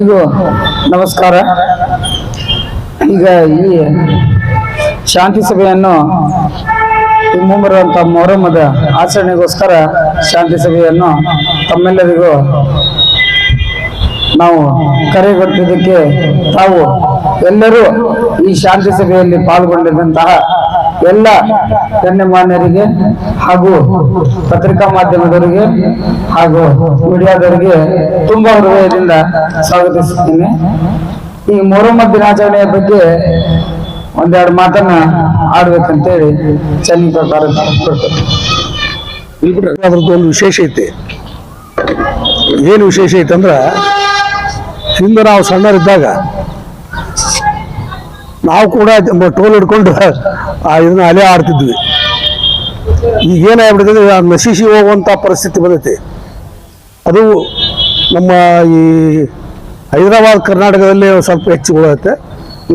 ನಮಸ್ಕಾರ. ಈಗ ಈ ಶಾಂತಿ ಸಭೆಯನ್ನು ಮುಂಬರುವಂತ ಮೊಹರಮದ ಆಚರಣೆಗೋಸ್ಕರ ಶಾಂತಿ ಸಭೆಯನ್ನು ತಮ್ಮೆಲ್ಲರಿಗೂ ನಾವು ಕರೆಗೊಟ್ಟಿದ್ದಕ್ಕೆ ತಾವು ಎಲ್ಲರೂ ಈ ಶಾಂತಿ ಸಭೆಯಲ್ಲಿ ಪಾಲ್ಗೊಂಡಿದ್ದಂತಹ ಎಲ್ಲ ಗಣ್ಯಮಾನ್ಯರಿಗೆ ಹಾಗೂ ಪತ್ರಿಕಾ ಮಾಧ್ಯಮದವರಿಗೆ ಹಾಗೂ ಮೀಡಿಯಾದವರಿಗೆ ತುಂಬಾ ಹೃದಯದಿಂದ ಸ್ವಾಗತಿಸುತ್ತೇನೆ. ಈ ಮೊಹರಮ್ಮ ದಿನಾಚರಣೆಯ ಬಗ್ಗೆ ಒಂದೆರಡು ಮಾತನ್ನ ಆಡ್ಬೇಕಂತೇಳಿ ಚೆನ್ನಾಗಿ ಪ್ರಕಾರ ಅದ್ರದ್ದು ಒಂದು ವಿಶೇಷ ಐತಿ. ಏನು ವಿಶೇಷ ಐತೆ ಅಂದ್ರೆ ಹಿಂದೆ ನಾವು ಸಣ್ಣರಿದ್ದಾಗ ನಾವು ಕೂಡ ಟೋಲ್ ಹಿಡ್ಕೊಂಡು ಇದನ್ನ ಅಲೆ ಆಡ್ತಿದ್ವಿ. ಈಗ ಏನಾಗ್ಬಿಟ್ಟಿದೆ ನಶಿಸಿ ಹೋಗುವಂಥ ಪರಿಸ್ಥಿತಿ ಬಂದೈತಿ. ಅದು ನಮ್ಮ ಈ ಹೈದರಾಬಾದ್, ಕರ್ನಾಟಕದಲ್ಲಿ ಸ್ವಲ್ಪ ಹೆಚ್ಚು ಹೋಗುತ್ತೆ.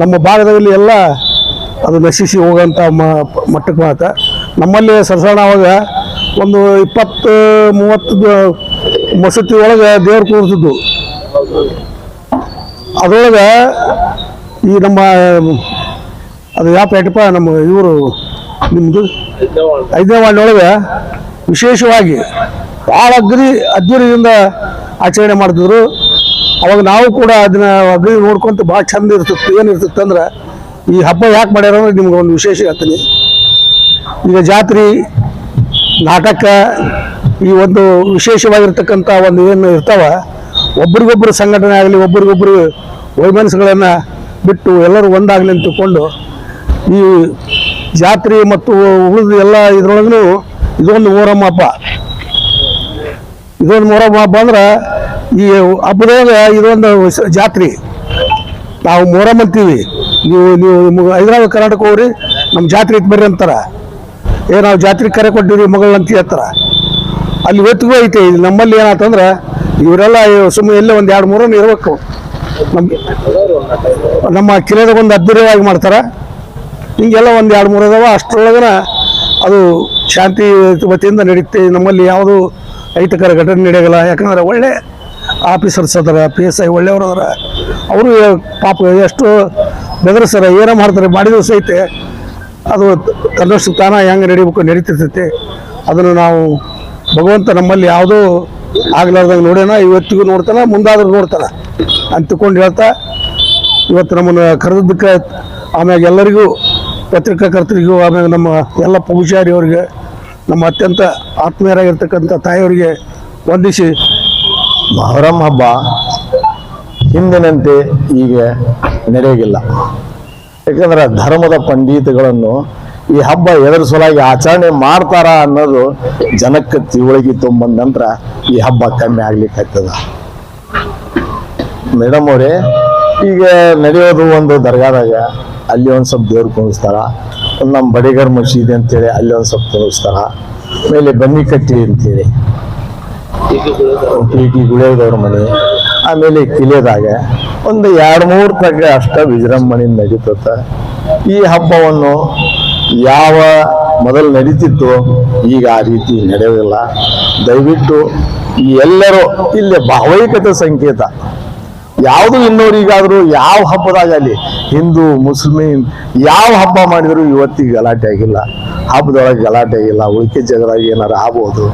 ನಮ್ಮ ಭಾಗದಲ್ಲಿ ಎಲ್ಲ ಅದು ನಶಿಸಿ ಹೋಗೋಂಥ ಮಟ್ಟಕ್ಕೆ ಮಾತ ನಮ್ಮಲ್ಲಿ ಸರಸಣವಾಗ ಒಂದು ಇಪ್ಪತ್ತು, ಮೂವತ್ತು ಮಸೂತಿ ಒಳಗೆ ದೇವ್ರು ಕೂರ್ತಿದ್ದು ಅದರೊಳಗೆ ಈ ನಮ್ಮ, ಅದು ಯಾವ ಪೇಟಪ್ಪ ನಮ್ಮ ಇವರು ನಿಮ್ಮದು ಐದನೇ ವಿಶೇಷವಾಗಿ ಭಾಳ ಅಗ್ರಿ ಅದ್ದೂರಿಯಿಂದ ಆಚರಣೆ ಮಾಡ್ತಿದ್ರು. ಅವಾಗ ನಾವು ಕೂಡ ಅದನ್ನ ಅಗ್ರಿ ನೋಡ್ಕೊಂತ ಭಾಳ ಚಂದ ಇರ್ತಿತ್ತು. ಏನು ಇರ್ತಿತ್ತು ಅಂದ್ರೆ, ಈ ಹಬ್ಬ ಯಾಕೆ ಮಾಡ್ಯಾರ ಅಂದ್ರೆ ನಿಮ್ಗೆ ಒಂದು ವಿಶೇಷ ಹೇಳ್ತೀನಿ. ಈಗ ಜಾತ್ರೆ, ನಾಟಕ, ಈ ಒಂದು ವಿಶೇಷವಾಗಿರ್ತಕ್ಕಂಥ ಒಂದು ಏನು ಇರ್ತಾವ, ಒಬ್ರಿಗೊಬ್ರು ಸಂಘಟನೆ ಆಗಲಿ, ಒಬ್ರಿಗೊಬ್ರು ವೈಮನಸ್ಸುಗಳನ್ನು ಬಿಟ್ಟು ಎಲ್ಲರೂ ಒಂದಾಗಲಿ ಅಂತಕೊಂಡು ಈ ಜಾತ್ರೆ ಮತ್ತು ಉಳಿದ ಎಲ್ಲ ಇದ್ರೊಳಗೂ ಇದೊಂದು ಮೊಹರಮ್ಮ ಹಬ್ಬ. ಇದೊಂದು ಮೊಹರಮ್ಮ ಹಬ್ಬ ಅಂದ್ರೆ ಈ ಹಬ್ಬದೊಳಗೆ ಇದೊಂದು ಜಾತ್ರೆ. ನಾವು ಮೊಹರಮ್ ಅಂತೀವಿ. ನೀವು ನೀವು ಹೈದರಾಬಾದ್, ಕರ್ನಾಟಕ ಹೋಗ್ರಿ, ನಮ್ಮ ಜಾತ್ರೆ ಇತ್ತು ಬರ್ರಿ ಅಂತಾರ. ಏ, ನಾವು ಜಾತ್ರೆ ಕರೆ ಕೊಟ್ಟಿವಿ ಮಗಳಂತ ಹೇಳ್ತಾರ. ಅಲ್ಲಿ ಒತ್ತಿಗೂ ಐತೆ ನಮ್ಮಲ್ಲಿ ಏನಾಯ್ತಂದ್ರೆ ಇವರೆಲ್ಲ ಸುಮ್ಮನೆ ಎಲ್ಲೇ ಒಂದು ಎರಡು ಮೂರನ್ನು ಇರಬೇಕು. ನಮ್ಮ ಒಂದು ಅದ್ದೂರಿಯಾಗಿ ಮಾಡ್ತಾರೆ. ಹಿಂಗೆಲ್ಲ ಒಂದು ಎರಡು ಮೂರು ಅದಾವ, ಅಷ್ಟರೊಳಗನ ಅದು ಶಾಂತಿ ವತಿಯಿಂದ ನಡೀತೆ, ನಮ್ಮಲ್ಲಿ ಯಾವುದು ಅಹಿತಕರ ಘಟನೆ ನಡೆಯಲ್ಲ ಯಾಕಂದ್ರೆ ಒಳ್ಳೆ ಆಫೀಸರ್ಸ್ ಅದಾರ, ಪಿ ಎಸ್ ಐ ಒಳ್ಳೆಯವರು ಅದಾರ. ಅವರು ಪಾಪ ಎಷ್ಟು ಬೆದರಿಸ್ತಾರ ಏನೋ ಮಾಡ್ತಾರೆ, ಮಾಡಿದ್ರು ಸಹಿತ ಅದು ತನ್ನಷ್ಟು ತಾನ ಹೆಂಗೆ ನಡಿಬೇಕು, ನಡೀತಿರ್ತೈತೆ. ಅದನ್ನು ನಾವು ಭಗವಂತ ನಮ್ಮಲ್ಲಿ ಯಾವುದೂ ಆಗ್ಲಾರ್ದಂಗೆ ನೋಡ್ಯಾನ, ಇವತ್ತಿಗೂ ನೋಡ್ತಾನೆ, ಮುಂದಾದ್ರೂ ನೋಡ್ತಾನೆ ಅಂತಕೊಂಡು ಹೇಳ್ತಾ, ಇವತ್ತು ನಮ್ಮನ್ನು ಕರೆದದ್ದಕ್ಕೆ ಆಮ್ಯಾಗ ಎಲ್ಲರಿಗೂ, ಪತ್ರಿಕಾಕರ್ತರಿಗೂ, ಆಮ್ಯಾಗ ನಮ್ಮ ಎಲ್ಲ ಪೂಜಾರಿ ಅವರಿಗೆ ನಮ್ಮ ಅತ್ಯಂತ ಆತ್ಮೀಯರಾಗಿರ್ತಕ್ಕಂಥ ತಾಯಿಯವರಿಗೆ ವಂದಿಸಿ. ಮೊಹರಂ ಹಬ್ಬ ಹಿಂದಿನಂತೆ ಈಗ ನಡೆಯೋಗಿಲ್ಲ. ಯಾಕಂದ್ರೆ ಧರ್ಮದ ಪಂಡಿತಗಳನ್ನು ಈ ಹಬ್ಬ ಎದರ ಸಲುವಾಗಿ ಆಚರಣೆ ಮಾಡ್ತಾರ ಅನ್ನೋದು ಜನಕ್ಕೆ ತಿಳುವಳಿಕೆ ತುಂಬಂದ ನಂತರ ಈ ಹಬ್ಬ ಕಮ್ಮಿ ಆಗ್ಲಿಕ್ಕೆ ಆಗ್ತದ. ಮೇಡಮ್ ಅವರೇ, ಈಗ ನಡೆಯೋದು ಒಂದು ದರ್ಗಾದಾಗ ಅಲ್ಲಿ ಒಂದು ಸ್ವಲ್ಪ ದೇವ್ರು ಕುಣಿಸ್ತಾರ ನಮ್ಮ ಬಡಿಗರ್ ಮಸೀದಿ ಅಂತೇಳಿ ಅಲ್ಲಿ ಒಂದು ಸ್ವಲ್ಪ ಕುಣಿಸ್ತಾರ ಆಮೇಲೆ ಬನ್ನಿ ಕಟ್ಟಿ ಅಂತೇಳಿ. ಟಿ ಗುಳೇದವ್ರ ಮನೆ, ಆಮೇಲೆ ಕಿಲೆದಾಗ ಒಂದು ಎರಡು ಮೂರು ತಗ್ಗ ಅಷ್ಟ ವಿಜೃಂಭಣೆ ನಡೀತದ. ಈ ಹಬ್ಬವನ್ನು ಯಾವ ಮೊದಲು ನಡೀತಿತ್ತು, ಈಗ ಆ ರೀತಿ ನಡೆಯೋದಿಲ್ಲ. ದಯವಿಟ್ಟು ಈ ಎಲ್ಲರೂ ಇಲ್ಲಿ ಭಾವೈಕತೆ ಸಂಕೇತ. ಯಾವುದು ಇನ್ನೋರಿಗಾದರೂ ಯಾವ ಹಬ್ಬದಾಗಲಿ ಹಿಂದೂ, ಮುಸ್ಲಿಂ ಯಾವ ಹಬ್ಬ ಮಾಡಿದರೂ ಇವತ್ತಿಗೆ ಗಲಾಟೆ ಆಗಿಲ್ಲ. ಹಬ್ಬದೊಳಗೆ ಗಲಾಟೆ ಆಗಿಲ್ಲ. ಉಳಿಕೆ ಜಗದಾಗ ಏನಾರು ಆಗ್ಬೋದು.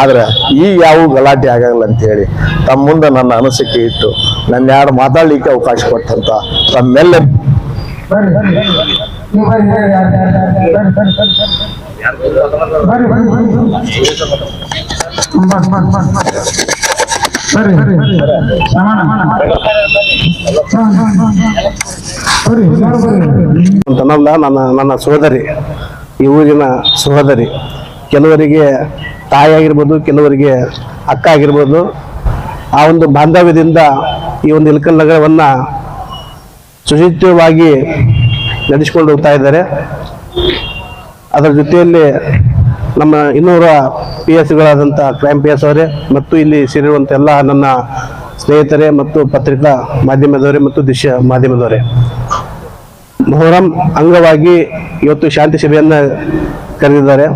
ಆದರೆ ಈಗ ಯಾವ ಗಲಾಟೆ ಆಗಲ್ಲ ಅಂತ ಹೇಳಿ ತಮ್ಮ ಮುಂದೆ ನನ್ನ ಅನಿಸಿಕೆ ಇಟ್ಟು ನನ್ನ ಯಾರು ಮಾತಾಡಲಿಕ್ಕೆ ಅವಕಾಶ ಕೊಟ್ಟಂತ ತಮ್ಮೆಲ್ಲ ನನ್ನ ನನ್ನ ಸಹೋದರಿ, ಈ ಊರಿನ ಸಹೋದರಿ. ಕೆಲವರಿಗೆ ತಾಯಿ ಆಗಿರ್ಬೋದು, ಕೆಲವರಿಗೆ ಅಕ್ಕ ಆಗಿರ್ಬೋದು, ಆ ಒಂದು ಬಾಂಧವ್ಯದಿಂದ ಈ ಒಂದು ಇಳಕಲ್ ನಗರವನ್ನು ಸುಶಿಕ್ಷಿತವಾಗಿ ನಡೆಸಿಕೊಂಡು ಹೋಗ್ತಾ ಇದ್ದಾರೆ. ಅದರ ಜೊತೆಯಲ್ಲಿ ನಮ್ಮ ಇನ್ನೂರ ಪಿ ಎಸ್ಗಳಾದಂಥ ಕ್ರೈಮ್ ಪಿ ಎಸ್ ಅವರೇ ಮತ್ತು ಇಲ್ಲಿ ಸೇರಿರುವಂಥ ಎಲ್ಲ ನನ್ನ ಸ್ನೇಹಿತರೇ ಮತ್ತು ಪತ್ರಿಕಾ ಮಾಧ್ಯಮದವರೇ ಮತ್ತು ದೃಶ್ಯ ಮಾಧ್ಯಮದವರೇ. ಮೊಹರಂ ಅಂಗವಾಗಿ ಇವತ್ತು ಶಾಂತಿ ಸಭೆಯನ್ನು ಕರೆದಿದ್ದಾರೆ.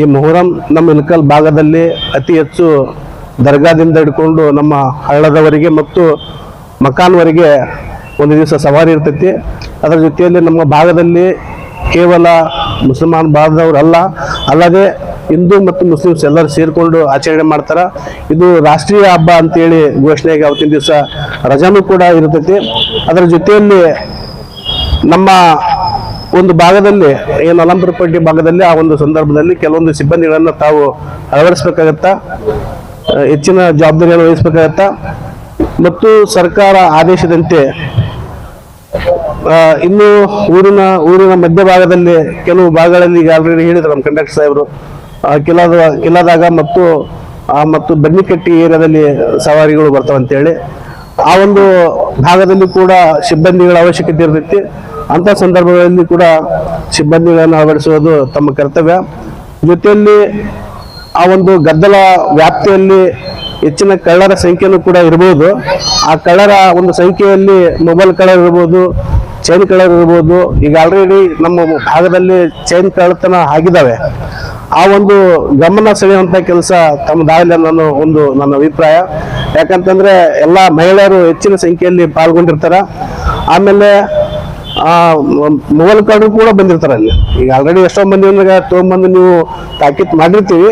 ಈ ಮೊಹರಂ ನಮ್ಮ ಇಳಕಲ್ ಭಾಗದಲ್ಲಿ ಅತಿ ಹೆಚ್ಚು ದರ್ಗಾದಿಂದ ಹಿಡ್ಕೊಂಡು ನಮ್ಮ ಹಳ್ಳದವರಿಗೆ ಮತ್ತು ಮಕಾನ್ವರಿಗೆ ಒಂದು ದಿವಸ ಸವಾರಿ ಇರ್ತೈತಿ. ಅದರ ಜೊತೆಯಲ್ಲಿ ನಮ್ಮ ಭಾಗದಲ್ಲಿ ಕೇವಲ ಮುಸಲ್ಮಾನ್ ಭಾಗದವರಲ್ಲ ಅಲ್ಲದೆ ಹಿಂದೂ ಮತ್ತು ಮುಸ್ಲಿಮ್ಸ್ ಎಲ್ಲರೂ ಸೇರಿಕೊಂಡು ಆಚರಣೆ ಮಾಡ್ತಾರೆ. ಇದು ರಾಷ್ಟ್ರೀಯ ಹಬ್ಬ ಅಂತೇಳಿ ಘೋಷಣೆಗೆ ಅವತ್ತಿನ ದಿವಸ ರಜಾನೂ ಕೂಡ ಇರ್ತೈತಿ. ಅದರ ಜೊತೆಯಲ್ಲಿ ನಮ್ಮ ಒಂದು ಭಾಗದಲ್ಲಿ, ಏನು ಅಲಂಪುರಪಟ್ಟಿ ಭಾಗದಲ್ಲಿ ಆ ಒಂದು ಸಂದರ್ಭದಲ್ಲಿ ಕೆಲವೊಂದು ಸಿಬ್ಬಂದಿಗಳನ್ನು ತಾವು ಅಳವಡಿಸ್ಬೇಕಾಗತ್ತ, ಹೆಚ್ಚಿನ ಜವಾಬ್ದಾರಿಯನ್ನು ವಹಿಸ್ಬೇಕಾಗತ್ತ, ಮತ್ತು ಸರ್ಕಾರ ಆದೇಶದಂತೆ ಇನ್ನು ಊರಿನ ಊರಿನ ಮಧ್ಯಭಾಗದಲ್ಲಿ ಕೆಲವು ಭಾಗಗಳಲ್ಲಿ ಈಗ ಆಲ್ರೆಡಿ ಹೇಳಿದ್ರು ನಮ್ಮ ಕಂಡಕ್ಟರ್ ಸಾಹೇಬರು. ಕಿಲಾದ, ಕಿಲಾದಾಗ ಮತ್ತು ಮತ್ತು ಬನ್ನಿಕಟ್ಟಿ ಏರಿಯಾದಲ್ಲಿ ಸವಾರಿಗಳು ಬರ್ತಾವ ಅಂತೇಳಿ ಆ ಒಂದು ಭಾಗದಲ್ಲಿ ಕೂಡ ಸಿಬ್ಬಂದಿಗಳ ಅವಶ್ಯಕತೆ ಇರ್ತೈತಿ. ಅಂತ ಸಂದರ್ಭಗಳಲ್ಲಿ ಕೂಡ ಸಿಬ್ಬಂದಿಗಳನ್ನು ಅಳವಡಿಸುವುದು ತಮ್ಮ ಕರ್ತವ್ಯ. ಜೊತೆಯಲ್ಲಿ ಆ ಒಂದು ಗದ್ದಲ ವ್ಯಾಪ್ತಿಯಲ್ಲಿ ಹೆಚ್ಚಿನ ಕಳ್ಳರ ಸಂಖ್ಯೆನೂ ಕೂಡ ಇರ್ಬೋದು. ಆ ಕಳ್ಳರ ಒಂದು ಸಂಖ್ಯೆಯಲ್ಲಿ ಮೊಬೈಲ್ ಕಳ್ಳರ್ ಇರ್ಬೋದು ಚೈನ್ ಕಳ್ಳರ್ ಇರ್ಬೋದು, ಈಗ ಆಲ್ರೆಡಿ ನಮ್ಮ ಭಾಗದಲ್ಲಿ ಚೈನ್ ಕಳ್ಳತನ ಆಗಿದ್ದಾವೆ. ಆ ಒಂದು ಗಮನ ಸೆಳೆಯುವಂಥ ಕೆಲಸ ತಮ್ಮದಾಗಲಿ ಅನ್ನೋ ಒಂದು ನನ್ನ ಅಭಿಪ್ರಾಯ. ಯಾಕಂತಂದರೆ ಎಲ್ಲ ಮಹಿಳೆಯರು ಹೆಚ್ಚಿನ ಸಂಖ್ಯೆಯಲ್ಲಿ ಪಾಲ್ಗೊಂಡಿರ್ತಾರೆ. ಆಮೇಲೆ ಮೊಬೈಲ್ ಕಾರ್ಡ್ ಕೂಡ ಬಂದಿರ್ತಾರೆ ಅಲ್ಲಿ. ಈಗ ಆಲ್ರೆಡಿ ಎಷ್ಟೋ ಮಂದಿ ತೊಗೊಂಬಂದು ನೀವು ತಾಕೀತ್ ಮಾಡಿರ್ತೀವಿ.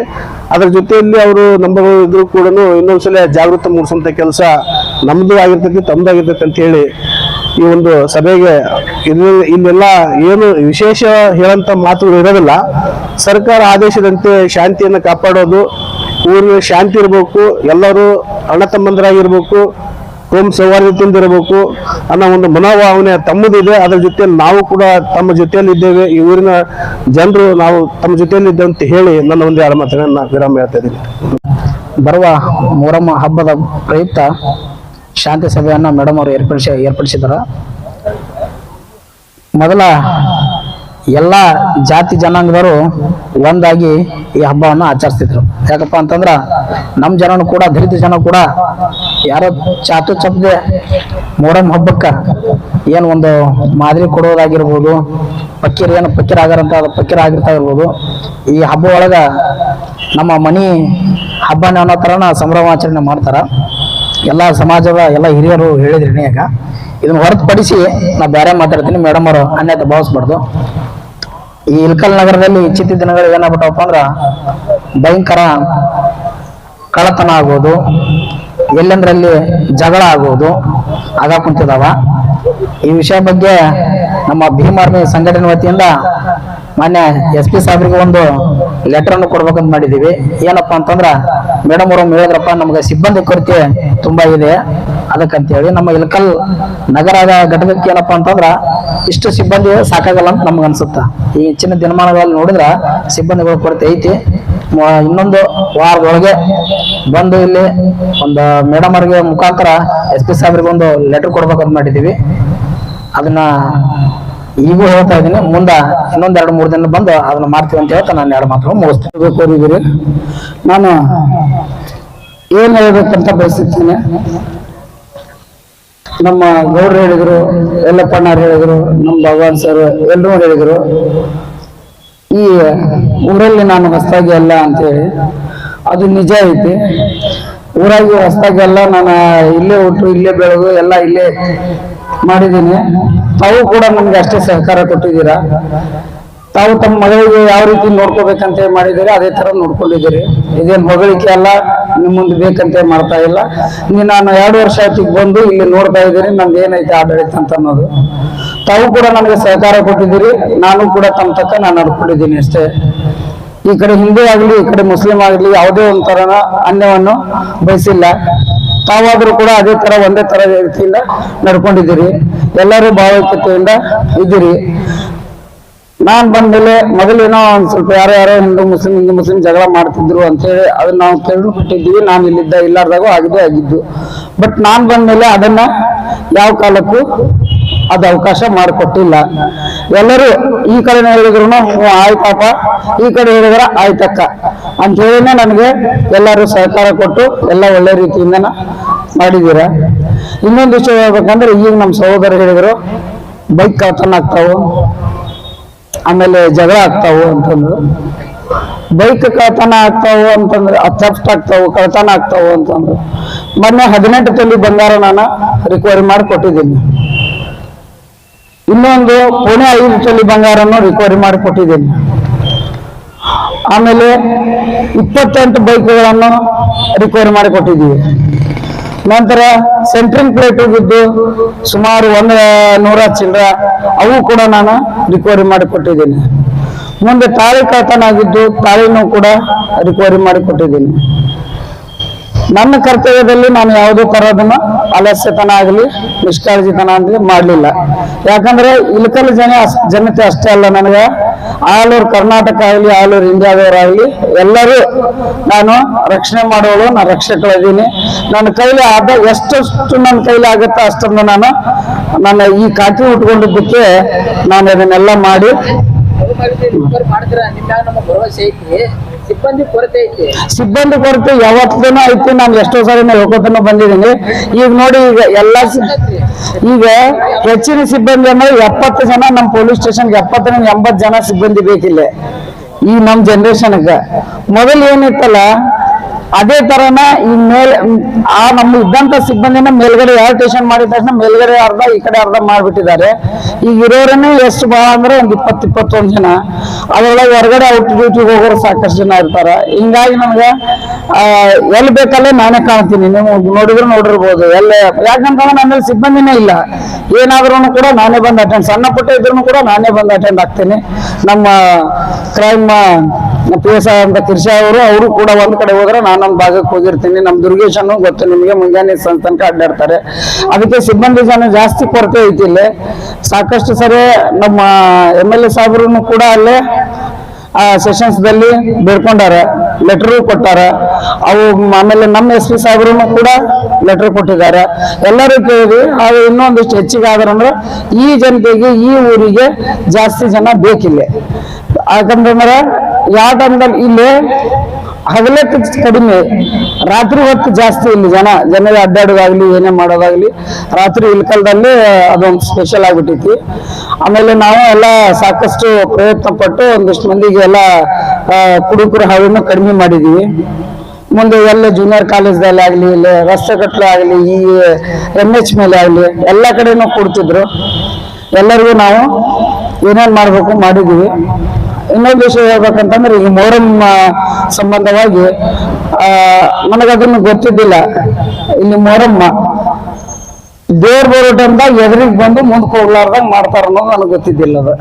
ಅದ್ರ ಜೊತೆಯಲ್ಲಿ ಅವರು ನಂಬರ್ ಇದ್ರು ಕೂಡ ಇನ್ನೊಂದ್ಸಲ ಜಾಗೃತ ಮೂಡಿಸುವಂತ ಕೆಲಸ ನಮ್ದು ಆಗಿರ್ತೈತಿ, ತಮ್ದು ಆಗಿರ್ತೈತಿ ಅಂತ ಹೇಳಿ ಈ ಒಂದು ಸಭೆಗೆ ಇಲ್ಲೆಲ್ಲ ಏನು ವಿಶೇಷ ಹೇಳಂತ ಮಾತುಗಳು ಇರೋದಿಲ್ಲ. ಸರ್ಕಾರ ಆದೇಶದಂತೆ ಶಾಂತಿಯನ್ನು ಕಾಪಾಡೋದು ಊರಿನ ಶಾಂತಿ ಇರಬೇಕು, ಎಲ್ಲರೂ ಅಣ್ಣ ತಮ್ಮಂದರಾಗಿರ್ಬೇಕು ಕೋಮ್ ಇರಬೇಕು ಅನ್ನೋ ಒಂದು ಮನೋಭಾವನೆ ತಮ್ಮದಿದೆ. ಅದರ ಜೊತೆ ನಾವು ಕೂಡ ತಮ್ಮ ಜೊತೆಯಲ್ಲಿದ್ದೇವೆ. ಈ ಊರಿನ ಜನರು ನಾವು ತಮ್ಮ ಜೊತೆಯಲ್ಲಿ ಇದ್ದೇವೆ ಅಂತ ಹೇಳಿ ನನ್ನ ಒಂದು ಎರಡು ಮಾತುಗಳನ್ನ ವಿರಾಮ ಹೇಳ್ತಾ ಇದ್ದೀನಿ. ಬರುವ ಮೊರಮ್ಮ ಹಬ್ಬದ ಪ್ರಯುಕ್ತ ಶಾಂತಿ ಸಭೆಯನ್ನು ಮೇಡಮ್ ಅವರು ಏರ್ಪಡಿಸಿ ಏರ್ಪಡಿಸಿದ್ದಾರೆ ಮೊದಲ ಎಲ್ಲ ಜಾತಿ ಜನಾಂಗದವರು ಒಂದಾಗಿ ಈ ಹಬ್ಬವನ್ನು ಆಚರಿಸ್ತಿದ್ರು. ಯಾಕಪ್ಪ ಅಂತಂದ್ರ ನಮ್ಮ ಜನನು ಕೂಡ, ದಲಿತ ಜನ ಕೂಡ ಯಾರೋ ಚಾತು ಚಪ್ಪದೆ ಮೊಹರಂ ಹಬ್ಬಕ್ಕ ಏನು ಒಂದು ಮಾದರಿ ಕೊಡೋದಾಗಿರ್ಬೋದು, ಪಕ್ಕೀರ್ ಏನು ಪಕ್ಕೀರ್ ಆಗಾರಂತ ಪಕ್ಕೀರ್ ಆಗಿರ್ತಾ ಇರ್ಬೋದು ಈ ಹಬ್ಬ ಒಳಗೆ ನಮ್ಮ ಮನಿ ಹಬ್ಬನ ಅನ್ನೋ ಥರನ ಸಂಭ್ರಮಾಚರಣೆ ಮಾಡ್ತಾರೆ. ಎಲ್ಲ ಸಮಾಜದ ಎಲ್ಲ ಹಿರಿಯರು ಹೇಳಿದ್ರಿ ಈಗ. ಇದನ್ನ ಹೊರತುಪಡಿಸಿ ನಾ ಬೇರೆ ಮಾತಾಡ್ತೀನಿ. ಮೇಡಮ್ ಅವರು ಅನ್ಯತೆ ಭಾವಿಸ್ಬಾರ್ದು. ಈ ಇಲ್ಕಲ್ ನಗರದಲ್ಲಿ ಇಚ್ಚಿತ ದಿನಗಳು ಏನಾಗ್ಬಿಟ್ಟವಪ್ಪ ಅಂದ್ರ ಭಯಂಕರ ಕಳತನ ಆಗೋದು, ಎಲ್ಲಂದ್ರಲ್ಲಿ ಜಗಳ ಆಗೋದು, ಆಗ ಕುಂತಿದಾವ. ಈ ವಿಷಯ ಬಗ್ಗೆ ನಮ್ಮ ಭೀಮಾರ್ಮಿ ಸಂಘಟನೆ ವತಿಯಿಂದ ಮಾನ್ಯ ಎಸ್ ಪಿ ಸಾಹೇಬ್ರಿಗೆ ಒಂದು ಲೆಟರ್ ಅನ್ನು ಕೊಡ್ಬೇಕಂತ ಮಾಡಿದೀವಿ. ಏನಪ್ಪಾ ಅಂತಂದ್ರ, ಮೇಡಮ್ ಅವರು ಹೇಳಿದ್ರಪ್ಪ, ನಮ್ಗೆ ಸಿಬ್ಬಂದಿ ಕೊರತೆ ತುಂಬಾ ಇದೆ. ಅದಕ್ಕಂತೇಳಿ ನಮ್ಮ ಇಲ್ಕಲ್ ನಗರದ ಘಟಕಕ್ಕೆ ಏನಪ್ಪಾ ಅಂತಂದ್ರ ಇಷ್ಟು ಸಿಬ್ಬಂದಿ ಸಾಕಾಗಲ್ಲ ಅಂತ ನಮ್ಗೆ ಅನ್ಸುತ್ತ. ಈ ಹೆಚ್ಚಿನ ದಿನಮಾನಗಳಲ್ಲಿ ನೋಡಿದ್ರ ಸಿಬ್ಬಂದಿಗಳ ಕೊರತೆ ಐತಿ. ಇನ್ನೊಂದು ವಾರದೊಳಗೆ ಬಂದು ಇಲ್ಲಿ ಒಂದು ಮೇಡಮ್ ಅವ್ರಿಗೆ ಮುಖಾಂತರ ಎಸ್ ಪಿ ಸಾಹೇಬ್ರಿಗೆ ಒಂದು ಲೆಟರ್ ಕೊಡ್ಬೇಕಂತ ಮಾಡಿದೀವಿ. ಅದನ್ನ ಈಗೂ ಹೇಳ್ತಾ ಇದ್ದೀನಿ. ಮುಂದ ಇನ್ನೊಂದ್ ಎರಡು, ಮೂರು ದಿನ ಬಂದು ಅದನ್ನ ಮಾಡ್ತೀವಿ ಅಂತ ಹೇಳ್ತಾ ನಾನು ಎರಡು ಮಾತ್ರ ಮುಗಿಸ್ತೀನಿ. ಕೋರಿದ್ದೀರಿ. ನಾನು ಏನ್ ಹೇಳ್ಬೇಕಂತ ಬಯಸುತ್ತೇನೆ? ನಮ್ಮ ಗೌಡ್ರು ಹೇಳಿದ್ರು ಎಲ್ಲಪ್ಪಣ್ಣರು ಹೇಳಿದ್ರು, ನಮ್ಮ ಭಗವಾನ್ ಸರ್ ಎಲ್ಲರೂ ಹೇಳಿದ್ರು, ಈ ಊರಲ್ಲಿ ನಾನು ಹೊಸದಾಗಿ ಅಲ್ಲ ಅಂತೇಳಿ, ಅದು ನಿಜ ಐತಿ. ಊರಾಗಿ ಹೊಸದಾಗಿ ಅಲ್ಲ, ನಾನು ಇಲ್ಲೇ ಹುಟ್ಟು ಇಲ್ಲೇ ಬೆಳೆದು ಎಲ್ಲ ಇಲ್ಲೇ ಮಾಡಿದ್ದೀನಿ. ತಾವು ಕೂಡ ನಮ್ಗೆ ಅಷ್ಟೇ ಸಹಕಾರ ಕೊಟ್ಟಿದ್ದೀರಾ? ತಾವು ತಮ್ಮ ಮಗಳಿಗೆ ಯಾವ ರೀತಿ ನೋಡ್ಕೋಬೇಕಂತ ಮಾಡಿದ್ದೀರಿ, ಅದೇ ತರ ನೋಡ್ಕೊಂಡಿದ್ದೀರಿ. ಇದೇನ್ ಹೊಗಳಿಕೆ ಅಲ್ಲ ನಿಮ್ ಮುಂದೆ ಬೇಕಂತ ಮಾಡ್ತಾ ಇಲ್ಲ. ನಾನು ಎರಡು ವರ್ಷ ಆಯ್ತು ಬಂದು ಇಲ್ಲಿ ನೋಡ್ತಾ ಇದ್ದೀನಿ ನಮ್ದು ಏನೈತೆ ಆಡಳಿತ ಅಂತ ಅನ್ನೋದು. ತಾವು ಕೂಡ ನನಗೆ ಸಹಕಾರ ಕೊಟ್ಟಿದ್ದೀರಿ, ನಾನು ಕೂಡ ತಮ್ಮ ತಕ್ಕ ನಾನು ನಡ್ಕೊಂಡಿದ್ದೀನಿ ಅಷ್ಟೇ. ಈ ಕಡೆ ಹಿಂದೂ ಆಗಲಿ, ಈ ಕಡೆ ಮುಸ್ಲಿಂ ಆಗಲಿ, ಯಾವುದೇ ಒಂಥರನ ಅನ್ಯವನ್ನು ಬಯಸಿಲ್ಲ. ತಾವಾದರೂ ಕೂಡ ಅದೇ ತರ ಒಂದೇ ತರ ರೀತಿಯಿಂದ ನಡ್ಕೊಂಡಿದ್ದೀರಿ. ಎಲ್ಲರೂ ಭಾವೈಕ್ಯತೆಯಿಂದ ಇದ್ದೀರಿ. ನಾನ್ ಬಂದ್ಮೇಲೆ ಮೊದಲೇನೋ ಒಂದ್ ಸ್ವಲ್ಪ ಯಾರೋ ಯಾರೋ ಹಿಂದೂ ಮುಸ್ಲಿಂ ಹಿಂದೂ ಮುಸ್ಲಿಂ ಜಗಳ ಮಾಡ್ತಿದ್ರು ಅಂತ ಹೇಳಿ ಅದನ್ನ ನಾವು ಕೇಳ್ಬಿಟ್ಟಿದ್ವಿ ನಾನು ಇಲ್ಲಿದ್ದ ಇಲ್ಲಾರ್ದಾಗೂ ಆಗಿದೆ ಆಗಿದ್ದು. ಬಟ್ ನಾನ್ ಬಂದ್ಮೇಲೆ ಅದನ್ನ ಯಾವ ಕಾಲಕ್ಕೂ ಅದು ಅವಕಾಶ ಮಾಡಿಕೊಟ್ಟಿಲ್ಲ. ಎಲ್ಲರೂ ಈ ಕಡೆ ಹೇಳಿದ್ರು ಆಯ್ತಪ್ಪ ಈ ಕಡೆ ಹೇಳಿದ್ರ ಆಯ್ತಕ್ಕ ಅಂತ ಹೇಳಿನೇ ನನಗೆ ಎಲ್ಲರೂ ಸಹಕಾರ ಕೊಟ್ಟು ಎಲ್ಲ ಒಳ್ಳೆ ರೀತಿಯಿಂದ ಮಾಡಿದೀರ. ಇನ್ನೊಂದು ವಿಷಯ ಹೇಳ್ಬೇಕಂದ್ರೆ, ಈಗ ನಮ್ಮ ಸಹೋದರ ಹೇಳಿದ್ರು, ಬೈಕ್ ಕಳ್ತನ ಆಗ್ತಾವು ಆಮೇಲೆ ಜಗಳ ಆಗ್ತಾವು ಅಂತಂದ್ರು. ಬೈಕ್ ಕಳ್ತನ ಆಗ್ತಾವು ಅಂತಂದ್ರೆ ಥೆಫ್ಟ್ ಆಗ್ತಾವು ಕಳ್ತನ ಆಗ್ತಾವು ಅಂತಂದ್ರು. ಮೊನ್ನೆ ಹದಿನೆಂಟು ತೊಲಿ ಬಂಗಾರ ನಾನು ರಿಕವರಿ ಮಾಡಿ ಕೊಟ್ಟಿದ್ದೀನಿ ಇನ್ನೊಂದು ಪುಣೆ ಐದು ತೊಲಿ ಬಂಗಾರನ್ನು ರಿಕವರಿ ಮಾಡಿ ಕೊಟ್ಟಿದ್ದೀನಿ ಆಮೇಲೆ ಇಪ್ಪತ್ತೆಂಟು ಬೈಕ್ಗಳನ್ನು ರಿಕವರಿ ಮಾಡಿ ಕೊಟ್ಟಿದ್ದೀವಿ ನಂತರ ಸೆಂಟ್ರಿಂಗ್ ಪ್ಲೇಟ್ ಬಿದ್ದು ಸುಮಾರು ಒಂದು ನೂರ ಚಿಲ್ಲರ ಅವು ಕೂಡ ನಾನು ರಿಕವರಿ ಮಾಡಿ ಕೊಟ್ಟಿದ್ದೀನಿ ಮುಂದೆ ತಾಳಿ ಕಳ್ತನ ಆಗಿದ್ದು ತಾಳಿನೂ ಕೂಡ ರಿಕವರಿ ಮಾಡಿ ಕೊಟ್ಟಿದ್ದೀನಿ ನನ್ನ ಕರ್ತವ್ಯದಲ್ಲಿ ನಾನು ಯಾವುದೇ ತರಹದನ್ನ ಆಲಸ್ಯತನ ಆಗಲಿ, ನಿಷ್ಕಾಳಜಿತನ ಆಗಲಿ ಮಾಡಲಿಲ್ಲ. ಯಾಕಂದ್ರೆ ಇಳಕಲ್ ಜನ ಜನತೆ ಅಷ್ಟೇ ಅಲ್ಲ ನನಗೆ. ಆಲ್ ಕರ್ನಾಟಕ ಆಗಲಿ ಆಲ್ ಓವರ್ ಇಂಡಿಯಾದವರಾಗಲಿ ಎಲ್ಲರೂ ನಾನು ರಕ್ಷಣೆ ಮಾಡೋಳು, ನಾನು ರಕ್ಷಕಳಿದ್ದೀನಿ ನನ್ನ ಕೈಲಿ ಆದ ಎಷ್ಟಷ್ಟು ನನ್ನ ಕೈಲಿ ಆಗುತ್ತೋ ಅಷ್ಟನ್ನು ನಾನು ನನ್ನ ಈ ಕಾಕಿ ಉಟ್ಕೊಂಡಿದ್ದಕ್ಕೆ ನಾನು ಅದನ್ನೆಲ್ಲ ಮಾಡಿ ಸಿಬ್ಬಂದಿ ಕೊರತೆ ಯಾವತ್ತೂ ಐತಿ, ನಾನು ಎಷ್ಟೋ ಸಾರಿ ಹೇಳ್ಕೊತಾನೆ ಬಂದಿದ್ದೀನಿ. ಈಗ ನೋಡಿ, ಈಗ ಎಲ್ಲ ಈಗ ಹೆಚ್ಚಿನ ಸಿಬ್ಬಂದಿ ಅಂದ್ರೆ ಎಪ್ಪತ್ತು ಜನ ನಮ್ಮ ಪೊಲೀಸ್ ಸ್ಟೇಷನ್ಗೆ, ಎಪ್ಪತ್ತರಿಂದ ಎಂಬತ್ತು ಜನ ಸಿಬ್ಬಂದಿ ಬೇಕಿಲ್ಲ ಈ ನಮ್ಮ ಜನರೇಷನ್ಗೆ ಮೊದಲು ಏನಿತ್ತಲ್ಲ ಅದೇ ತರನ ಈ ಮೇಲ್, ಆ ನಮ್ಮ ಇದ್ದಂತ ಸಿಬ್ಬಂದಿನ ಮೇಲ್ಗಡೆ ಯಾರು ಟೇಷನ್ ಮಾಡಿದ ತಕ್ಷಣ ಮೇಲ್ಗಡೆ ಅರ್ಧ, ಈ ಕಡೆ ಅರ್ಧ ಮಾಡ್ಬಿಟ್ಟಿದ್ದಾರೆ. ಈಗ ಇರೋರನ್ನೇ ಎಷ್ಟು ಬಹಳ ಅಂದ್ರೆ ಒಂದ್ ಇಪ್ಪತ್ತು, ಇಪ್ಪತ್ತೊಂದು ಜನ. ಅದ್ರೊಳಗೆ ಹೊರಗಡೆ ಔಟ್ ಡ್ಯೂಟಿಗೆ ಹೋಗೋರು ಸಾಕಷ್ಟು ಜನ ಇರ್ತಾರ. ಹಿಂಗಾಗಿ ನಮ್ಗೆ ಎಲ್ಲಿ ಬೇಕಲ್ಲೇ ನಾನೇ ಕಾಣ್ತೀನಿ. ನೀವು ನೋಡಿದ್ರು ನೋಡಿರ್ಬೋದು. ಎಲ್ಲ ಯಾಕಂತಂದ್ರೆ ನನ್ನಲ್ಲಿ ಸಿಬ್ಬಂದಿನೇ ಇಲ್ಲ. ಏನಾದ್ರೂ ಕೂಡ ನಾನೇ ಬಂದು ಅಟೆಂಡ್ ಸಣ್ಣ ಪುಟ್ಟ ಇದ್ರೂ ಕೂಡ ನಾನೇ ಬಂದು ಅಟೆಂಡ್ ಆಗ್ತೀನಿ. ನಮ್ಮ ಕ್ರೈಮ್ ಪಿ ಎಸ್ ಐ ಅಂತ ಕಿರ್ಷ ಅವರು ಅವರು ಕೂಡ ಒಂದ್ ಕಡೆ ಹೋದ್ರೆ ನಮ್ಮ ಭಾಗಕ್ಕೆ ಹೋಗಿರ್ತೀನಿ. ನಮ್ ದುರ್ಗೇಶ್ ಅನ್ನೋ ಗೊತ್ತು, ನಿಮಗೆ ಮುಂಜಾನೆ ಸಂತನಕ ತನಕ ಅಡ್ಡಾಡ್ತಾರೆ. ಅದಕ್ಕೆ ಸಿಬ್ಬಂದಿ ಜನ ಜಾಸ್ತಿ ಕೊರತೆ ಐತಿ ಇಲ್ಲಿ ಸಾಕಷ್ಟು ಸರಿ ನಮ್ಮ ಎಂ ಎಲ್ ಎ ಸಾಹೇಬ್ರು ಕೂಡ ಅಲ್ಲೇ, ಆ ಸೆಷನ್ಸ್ ದಲ್ಲಿ ಬೇಡ್ಕೊಂಡಾರ, ಲೆಟರ್ ಕೊಟ್ಟಾರ. ಅವು ಆಮೇಲೆ ನಮ್ಮ ಎಸ್ ಪಿ ಸಾಹೇಬ್ರು ಕೂಡ ಲೆಟರ್ ಕೊಟ್ಟಿದ್ದಾರೆ. ಎಲ್ಲರೂ ಕೇಳಿದ್ವಿ ಅದು ಇನ್ನೊಂದಿಷ್ಟು ಹೆಚ್ಚಿಗೆ ಈ ಜನತೆಗೆ, ಈ ಊರಿಗೆ ಜಾಸ್ತಿ ಜನ ಬೇಕಿಲ್ಲ. ಯಾಕಂತಂದ್ರೆ ಯಾವ ಟೈಮ್ದಲ್ಲಿ ಇಲ್ಲಿ ಹಗಲಕ್ಕೆ ಕಡಿಮೆ, ರಾತ್ರಿ ಹೊತ್ತು ಜಾಸ್ತಿ ಇಲ್ಲಿ ಜನ ಜನರಿಗೆ ಅಡ್ಡಾಡೋದಾಗ್ಲಿ, ಏನೇ ಮಾಡೋದಾಗ್ಲಿ, ರಾತ್ರಿ ಇಲ್ಕಲ್ದಲ್ಲಿ ಅದೊಂದು ಸ್ಪೆಷಲ್ ಆಗಿಬಿಟ್ಟೈತಿ ಆಮೇಲೆ ನಾವು ಎಲ್ಲ ಸಾಕಷ್ಟು ಪ್ರಯತ್ನ ಪಟ್ಟು ಒಂದಿಷ್ಟು ಮಂದಿಗೆ ಎಲ್ಲ ಕುಡುಕರ ಹಾವನ್ನು ಕಡಿಮೆ ಮಾಡಿದೀವಿ. ಮುಂದೆ ಎಲ್ಲ ಜೂನಿಯರ್ ಕಾಲೇಜ್ದಲ್ಲಿ ಆಗಲಿ, ಇಲ್ಲಿ ರಸ್ತೆಗಟ್ಟಲೆ ಆಗಲಿ, ಈ ಎಂ ಎಚ್ ಮೇಲೆ ಆಗಲಿ, ಎಲ್ಲ ಕಡೆನೂ ಕೊಡ್ತಿದ್ರು. ಎಲ್ಲರಿಗೂ ನಾವು ಏನೇನು ಮಾಡಬೇಕು ಮಾಡಿದೀವಿ. ಇನ್ನೊಂದು ವಿಷಯ ಹೇಳ್ಬೇಕಂತಂದ್ರೆ ಈ ಮೊಹರಂ ಸಂಬಂಧವಾಗಿ ನನಗದನ್ನು ಗೊತ್ತಿದ್ದಿಲ್ಲ. ಇಲ್ಲಿ ಮೊಹರಮ್ಮ ದೇವ್ರ ಬರೋಟ ಅಂತ ಎದುರಿಗೆ ಬಂದು ಮುಂದಕ್ಕೆ ಹೋಗ್ಲಾರ್ದಂಗ್ ಮಾಡ್ತಾರ ಅನ್ನೋದು ನನಗೆ ಗೊತ್ತಿದ್ದಿಲ್ಲ ಅದು.